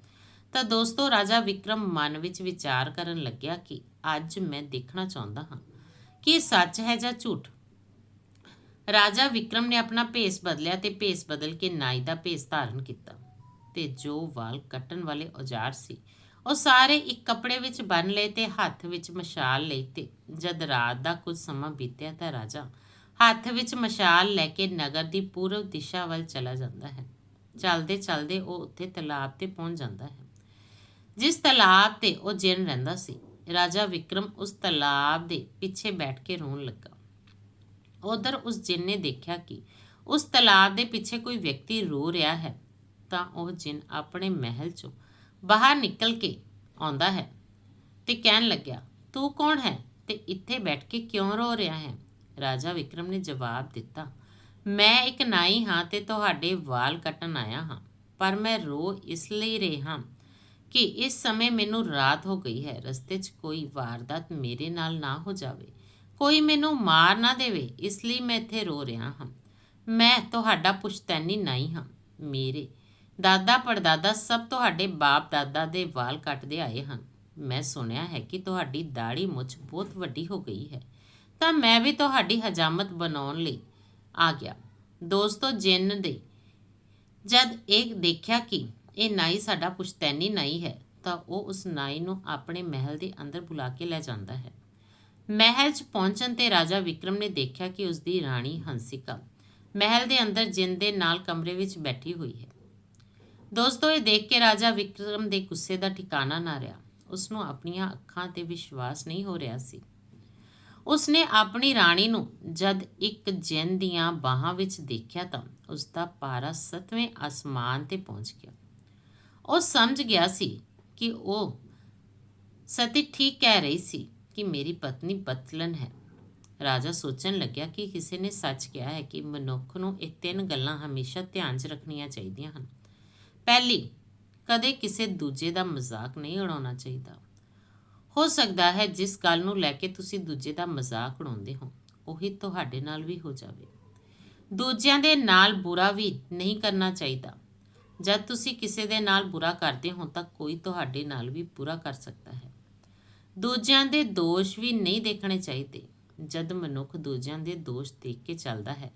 ਤਾਂ ਦੋਸਤੋ, ਰਾਜਾ ਵਿਕਰਮ ਮਨ ਵਿੱਚ ਵਿਚਾਰ ਕਰਨ ਲੱਗਿਆ ਕਿ ਅੱਜ ਮੈਂ ਦੇਖਣਾ ਚਾਹੁੰਦਾ ਹਾਂ ਕਿ ਇਹ ਸੱਚ ਹੈ ਜਾਂ ਝੂਠ। ਰਾਜਾ ਵਿਕਰਮ ਨੇ ਆਪਣਾ ਭੇਸ ਬਦਲਿਆ ਤੇ ਭੇਸ ਬਦਲ ਕੇ ਨਾਈ ਦਾ ਭੇਸ ਧਾਰਨ ਕੀਤਾ ਤੇ ਜੋ ਵਾਲ ਕੱਟਣ ਵਾਲੇ ਔਜ਼ਾਰ ਸੀ ਉਹ ਸਾਰੇ ਇੱਕ ਕੱਪੜੇ ਵਿੱਚ ਬੰਨ ਲਏ ਤੇ ਹੱਥ ਵਿੱਚ ਮਸ਼ਾਲ ਲਈ ਤੇ ਜਦ ਰਾਤ ਦਾ ਕੁਝ ਸਮਾਂ ਬੀਤਿਆ ਤਾਂ ਰਾਜਾ ਹੱਥ ਵਿੱਚ ਮਸ਼ਾਲ ਲੈ ਕੇ ਨਗਰ ਦੀ ਪੂਰਬ ਦਿਸ਼ਾ ਵੱਲ ਚਲਾ ਜਾਂਦਾ ਹੈ। ਚੱਲਦੇ ਚਲਦੇ ਉਹ ਉੱਥੇ ਤਲਾਬ ਤੇ ਪਹੁੰਚ ਜਾਂਦਾ ਹੈ। ਜਿਸ ਤਲਾਬ ਤੇ ਉਹ ਜਿੰਨ ਰਹਿੰਦਾ ਸੀ, ਰਾਜਾ ਵਿਕਰਮ ਉਸ ਤਲਾਬ ਦੇ ਪਿੱਛੇ ਬੈਠ ਕੇ ਰੋਣ ਲੱਗਾ। ਉਧਰ ਉਸ ਜਿੰਨ ਨੇ ਦੇਖਿਆ ਕਿ ਉਸ ਤਲਾਬ ਦੇ ਪਿੱਛੇ ਕੋਈ ਵਿਅਕਤੀ ਰੋ ਰਿਹਾ ਹੈ ਤਾਂ ਉਹ ਜਿੰਨ ਆਪਣੇ ਮਹਿਲ ਚੋਂ ਬਾਹਰ ਨਿਕਲ ਕੇ ਆਉਂਦਾ ਹੈ ਤੇ ਕਹਿਣ ਲੱਗਿਆ, ਤੂੰ ਕੌਣ ਹੈ ਤੇ ਇੱਥੇ ਬੈਠ ਕੇ ਕਿਉਂ ਰੋ ਰਿਹਾ ਹੈ? ਰਾਜਾ ਵਿਕਰਮ ਨੇ ਜਵਾਬ ਦਿੱਤਾ, ਮੈਂ ਇੱਕ ਨਾਈ ਹਾਂ ਤੇ ਤੁਹਾਡੇ ਵਾਲ ਕੱਟਣ ਆਇਆ ਹਾਂ, ਪਰ ਮੈਂ ਰੋ ਇਸ ਲਈ ਰਿਹਾ ਕਿ ਇਸ ਸਮੇਂ ਮੈਨੂੰ ਰਾਤ ਹੋ ਗਈ ਹੈ, ਰਸਤੇ 'ਚ ਕੋਈ ਵਾਰਦਾਤ ਮੇਰੇ ਨਾਲ ਨਾ ਹੋ ਜਾਵੇ, ਕੋਈ ਮੈਨੂੰ ਮਾਰ ਨਾ ਦੇਵੇ, ਇਸ ਲਈ ਮੈਂ ਇੱਥੇ ਰੋ ਰਿਹਾ ਹਾਂ। ਮੈਂ ਤੁਹਾਡਾ ਪੁਸ਼ਤੈਨੀ ਨਹੀਂ ਹਾਂ, ਮੇਰੇ ਦਾਦਾ ਪੜਦਾਦਾ ਸਭ ਤੁਹਾਡੇ ਬਾਪ ਦਾਦਾ ਦੇ ਵਾਲ ਕੱਟਦੇ ਆਏ ਹਨ। ਮੈਂ ਸੁਣਿਆ ਹੈ ਕਿ ਤੁਹਾਡੀ ਦਾੜੀ ਮੁੱਛ ਬਹੁਤ ਵੱਡੀ ਹੋ ਗਈ ਹੈ। ਤਾਂ ਮੈਂ ਵੀ ਤੁਹਾਡੀ ਹਜਾਮਤ ਬਣਾਉਣ ਲਈ ਆ ਗਿਆ। ਦੋਸਤੋ, ਜਿੰਨ ਦੇ ਜਦ ਇਹ ਦੇਖਿਆ ਕਿ ਇਹ ਨਾਈ ਸਾਡਾ ਪੁਸ਼ਤੈਨੀ ਨਾਈ ਹੈ, ਤਾਂ ਉਹ ਉਸ ਨਾਈ ਨੂੰ ਆਪਣੇ ਮਹਿਲ ਦੇ ਅੰਦਰ ਬੁਲਾ ਕੇ ਲੈ ਜਾਂਦਾ ਹੈ। ਮਹਿਲ 'ਚ ਪਹੁੰਚਣ ਤੇ ਰਾਜਾ ਵਿਕਰਮ ਨੇ ਦੇਖਿਆ ਕਿ ਉਸ ਦੀ ਰਾਣੀ ਹੰਸਿਕਾ ਮਹਿਲ ਦੇ ਅੰਦਰ ਜਿੰਨ ਦੇ ਨਾਲ ਕਮਰੇ ਵਿੱਚ ਬੈਠੀ ਹੋਈ ਹੈ। ਦੋਸਤੋ, ਇਹ ਦੇਖ ਕੇ ਰਾਜਾ ਵਿਕਰਮ ਦੇ ਗੁੱਸੇ ਦਾ ਠਿਕਾਣਾ ਨਾ ਰਿਹਾ। ਉਸ ਨੂੰ ਆਪਣੀਆਂ ਅੱਖਾਂ ਤੇ ਵਿਸ਼ਵਾਸ ਨਹੀਂ ਹੋ ਰਿਹਾ ਸੀ। ਉਸਨੇ ਆਪਣੀ ਰਾਣੀ ਨੂੰ ਜਦ ਇੱਕ ਜਿੰਨ ਦੀਆਂ ਬਾਹਾਂ ਵਿੱਚ ਦੇਖਿਆ ਤਾਂ ਉਸ ਦਾ ਪਾਰਾ ਸਤਵੇਂ ਅਸਮਾਨ ਤੇ ਪਹੁੰਚ ਗਿਆ। ਉਹ ਸਮਝ ਗਿਆ ਸੀ ਕਿ ਉਹ ਸਤੀ ਠੀਕ ਕਹਿ ਰਹੀ ਸੀ ਕਿ ਮੇਰੀ ਪਤਨੀ ਬਤਲਨ ਹੈ। ਰਾਜਾ ਸੋਚਣ ਲੱਗਿਆ ਕਿ ਕਿਸੇ ਨੇ ਸੱਚ ਕਿਹਾ ਹੈ ਕਿ ਮਨੁੱਖ ਨੂੰ ਇਹ ਤਿੰਨ ਗੱਲਾਂ ਹਮੇਸ਼ਾ ਧਿਆਨ 'ਚ ਰੱਖਣੀਆਂ ਚਾਹੀਦੀਆਂ ਹਨ। ਪਹਿਲੀ, ਕਦੇ ਕਿਸੇ ਦੂਜੇ ਦਾ ਮਜ਼ਾਕ ਨਹੀਂ ਉਡਾਉਣਾ ਚਾਹੀਦਾ। ਹੋ ਸਕਦਾ ਹੈ ਜਿਸ ਗੱਲ ਨੂੰ ਲੈ ਕੇ ਤੁਸੀਂ ਦੂਜੇ ਦਾ ਮਜ਼ਾਕ ਉਡਾਉਂਦੇ ਹੋ, ਉਹੀ ਤੁਹਾਡੇ ਨਾਲ ਵੀ ਹੋ ਜਾਵੇ। ਦੂਜਿਆਂ ਦੇ ਨਾਲ ਬੁਰਾ ਵੀ ਨਹੀਂ ਕਰਨਾ ਚਾਹੀਦਾ। ਜਦ ਤੁਸੀਂ ਕਿਸੇ ਦੇ ਨਾਲ ਬੁਰਾ ਕਰਦੇ ਹੋ ਤਾਂ ਕੋਈ ਤੁਹਾਡੇ ਨਾਲ ਵੀ ਬੁਰਾ ਕਰ ਸਕਦਾ ਹੈ। ਦੂਜਿਆਂ ਦੇ ਦੋਸ਼ ਵੀ ਨਹੀਂ ਦੇਖਣੇ ਚਾਹੀਦੇ। ਜਦ ਮਨੁੱਖ ਦੂਜਿਆਂ ਦੇ ਦੋਸ਼ ਦੇਖ ਕੇ ਚੱਲਦਾ ਹੈ,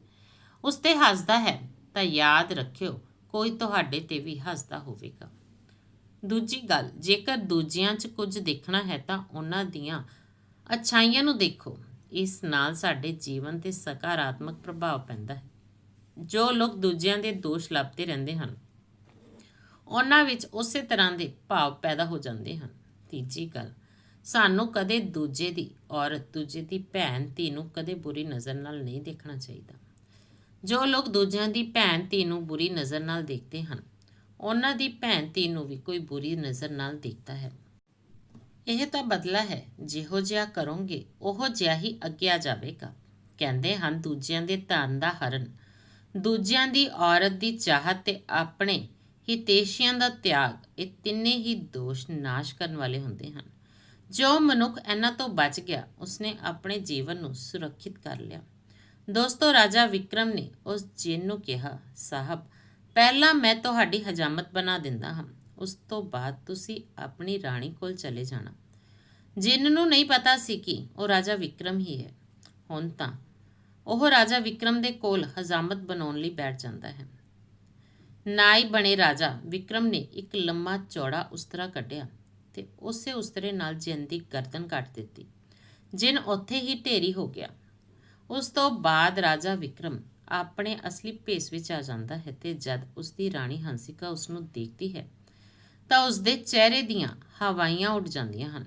ਉਸ ਤੇ ਹੱਸਦਾ ਹੈ, ਤਾਂ ਯਾਦ ਰੱਖਿਓ ਕੋਈ ਤੁਹਾਡੇ ਤੇ ਵੀ ਹੱਸਦਾ ਹੋਵੇਗਾ। ਦੂਜੀ ਗੱਲ, ਜੇਕਰ ਦੂਜਿਆਂ 'ਚ ਕੁਝ ਦੇਖਣਾ ਹੈ ਤਾਂ ਉਹਨਾਂ ਦੀਆਂ ਅਛਾਈਆਂ ਨੂੰ ਦੇਖੋ। ਇਸ ਨਾਲ ਸਾਡੇ ਜੀਵਨ ਤੇ ਸਕਾਰਾਤਮਕ ਪ੍ਰਭਾਵ ਪੈਂਦਾ ਹੈ। ਜੋ ਲੋਕ ਦੂਜਿਆਂ ਦੇ ਦੋਸ਼ ਲੱਭਦੇ ਰਹਿੰਦੇ ਹਨ, ਉਹਨਾਂ ਵਿੱਚ ਉਸੇ ਤਰ੍ਹਾਂ ਦੇ ਭਾਵ ਪੈਦਾ ਹੋ ਜਾਂਦੇ ਹਨ। ਤੀਜੀ ਗੱਲ, ਸਾਨੂੰ ਕਦੇ ਦੂਜੇ ਦੀ ਔਰਤ, ਦੂਜੇ ਦੀ ਭੈਣ, ਧੀ ਨੂੰ ਕਦੇ ਬੁਰੀ ਨਜ਼ਰ ਨਾਲ ਨਹੀਂ ਦੇਖਣਾ ਚਾਹੀਦਾ। ਜੋ ਲੋਕ ਦੂਜਿਆਂ ਦੀ ਭੈਣ, ਧੀ ਨੂੰ ਬੁਰੀ ਨਜ਼ਰ ਨਾਲ ਦੇਖਦੇ ਹਨ, ਉਹਨਾਂ ਦੀ ਭੈਣ, ਧੀ ਨੂੰ ਵੀ ਕੋਈ ਬੁਰੀ ਨਜ਼ਰ ਨਾਲ ਦੇਖਦਾ ਹੈ। ਇਹ ਤਾਂ ਬਦਲਾ ਹੈ, ਜਿਹੋ ਜਿਹਾ ਕਰੋਗੇ, ਉਹੋ ਜਿਹਾ ਹੀ ਅੱਗਿਆ ਜਾਵੇਗਾ। ਕਹਿੰਦੇ ਹਨ, ਦੂਜਿਆਂ ਦੇ ਧਨ ਦਾ ਹਰਨ, ਦੂਜਿਆਂ ਦੀ ਔਰਤ ਦੀ ਚਾਹਤ ਤੇ ਆਪਣੇ ਹਿਤੇਸ਼ੀਆਂ ਦਾ ਤਿਆਗ, ਇਹ ਤਿੰਨੇ ਹੀ ਦੋਸ਼ ਨਾਸ਼ ਕਰਨ ਵਾਲੇ ਹੁੰਦੇ ਹਨ। ਜੋ ਮਨੁੱਖ ਇਹਨਾਂ ਤੋਂ ਬਚ ਗਿਆ, ਉਸਨੇ ਆਪਣੇ ਜੀਵਨ ਨੂੰ ਸੁਰੱਖਿਅਤ ਕਰ ਲਿਆ। ਦੋਸਤੋ, ਰਾਜਾ ਵਿਕਰਮ ਨੇ ਉਸ ਜਿੰਨ ਨੂੰ ਕਿਹਾ, ਸਾਹਿਬ, ਪਹਿਲਾਂ ਮੈਂ ਤੁਹਾਡੀ ਹਜਾਮਤ ਬਣਾ ਦਿੰਦਾ ਹਾਂ। ਉਸ ਤੋਂ ਬਾਅਦ ਤੁਸੀਂ ਆਪਣੀ ਰਾਣੀ ਕੋਲ ਚਲੇ ਜਾਣਾ। ਜਿੰਨ ਨੂੰ ਨਹੀਂ ਪਤਾ ਸੀ ਕਿ ਉਹ ਰਾਜਾ ਵਿਕਰਮ ਹੀ ਹੈ। ਹੁਣ ਤਾਂ ਉਹ ਰਾਜਾ ਵਿਕਰਮ ਦੇ ਕੋਲ ਹਜਾਮਤ ਬਣਾਉਣ ਲਈ ਬੈਠ ਜਾਂਦਾ ਹੈ। ਨਾਈ ਬਣੇ ਰਾਜਾ ਵਿਕਰਮ ਨੇ ਇੱਕ ਲੰਮਾ ਚੌੜਾ ਉਸਤਰਾ ਕੱਢਿਆ ਤੇ ਉਸੇ ਉਸਤਰੇ ਨਾਲ ਜਿੰਨ ਦੀ ਗਰਦਨ ਕੱਟ ਦਿੱਤੀ। ਜਿੰਨ ਉੱਥੇ ਹੀ ਢੇਰੀ ਹੋ ਗਿਆ। ਉਸ ਤੋਂ ਬਾਅਦ ਰਾਜਾ ਵਿਕਰਮ ਆਪਣੇ ਅਸਲੀ ਭੇਸ ਵਿੱਚ ਆ ਜਾਂਦਾ ਹੈ ਤੇ ਜਦ ਉਸ ਦੀ ਰਾਣੀ ਹੰਸਿਕਾ ਉਸ ਨੂੰ ਦੇਖਦੀ ਹੈ ਤਾਂ ਉਸ ਦੇ ਚਿਹਰੇ ਦੀਆਂ ਹਵਾਈਆਂ ਉੱਡ ਜਾਂਦੀਆਂ ਹਨ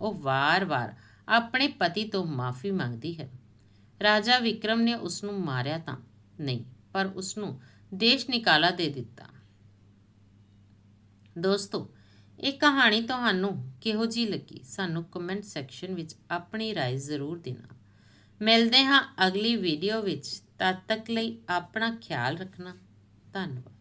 ਉਹ ਵਾਰ-ਵਾਰ ਆਪਣੇ ਪਤੀ ਤੋਂ ਮਾਫੀ ਮੰਗਦੀ ਹੈ ਰਾਜਾ ਵਿਕਰਮ ਨੇ ਉਸ ਨੂੰ ਮਾਰਿਆ ਤਾਂ ਨਹੀਂ ਪਰ ਉਸ ਨੂੰ ਦੇਸ਼ ਨਿਕਾਲਾ ਦੇ ਦਿੱਤਾ ਦੋਸਤੋ ਇਹ ਕਹਾਣੀ ਤੁਹਾਨੂੰ ਕਿਹੋ ਜੀ ਲੱਗੀ ਸਾਨੂੰ ਕਮੈਂਟ ਸੈਕਸ਼ਨ ਵਿੱਚ ਆਪਣੀ رائے ਜ਼ਰੂਰ ਦੇਣਾ ਮਿਲਦੇ ਹਾਂ ਅਗਲੀ ਵੀਡੀਓ ਵਿੱਚ। ਤਦ ਤੱਕ ਲਈ ਆਪਣਾ ਖਿਆਲ ਰੱਖਣਾ। ਧੰਨਵਾਦ।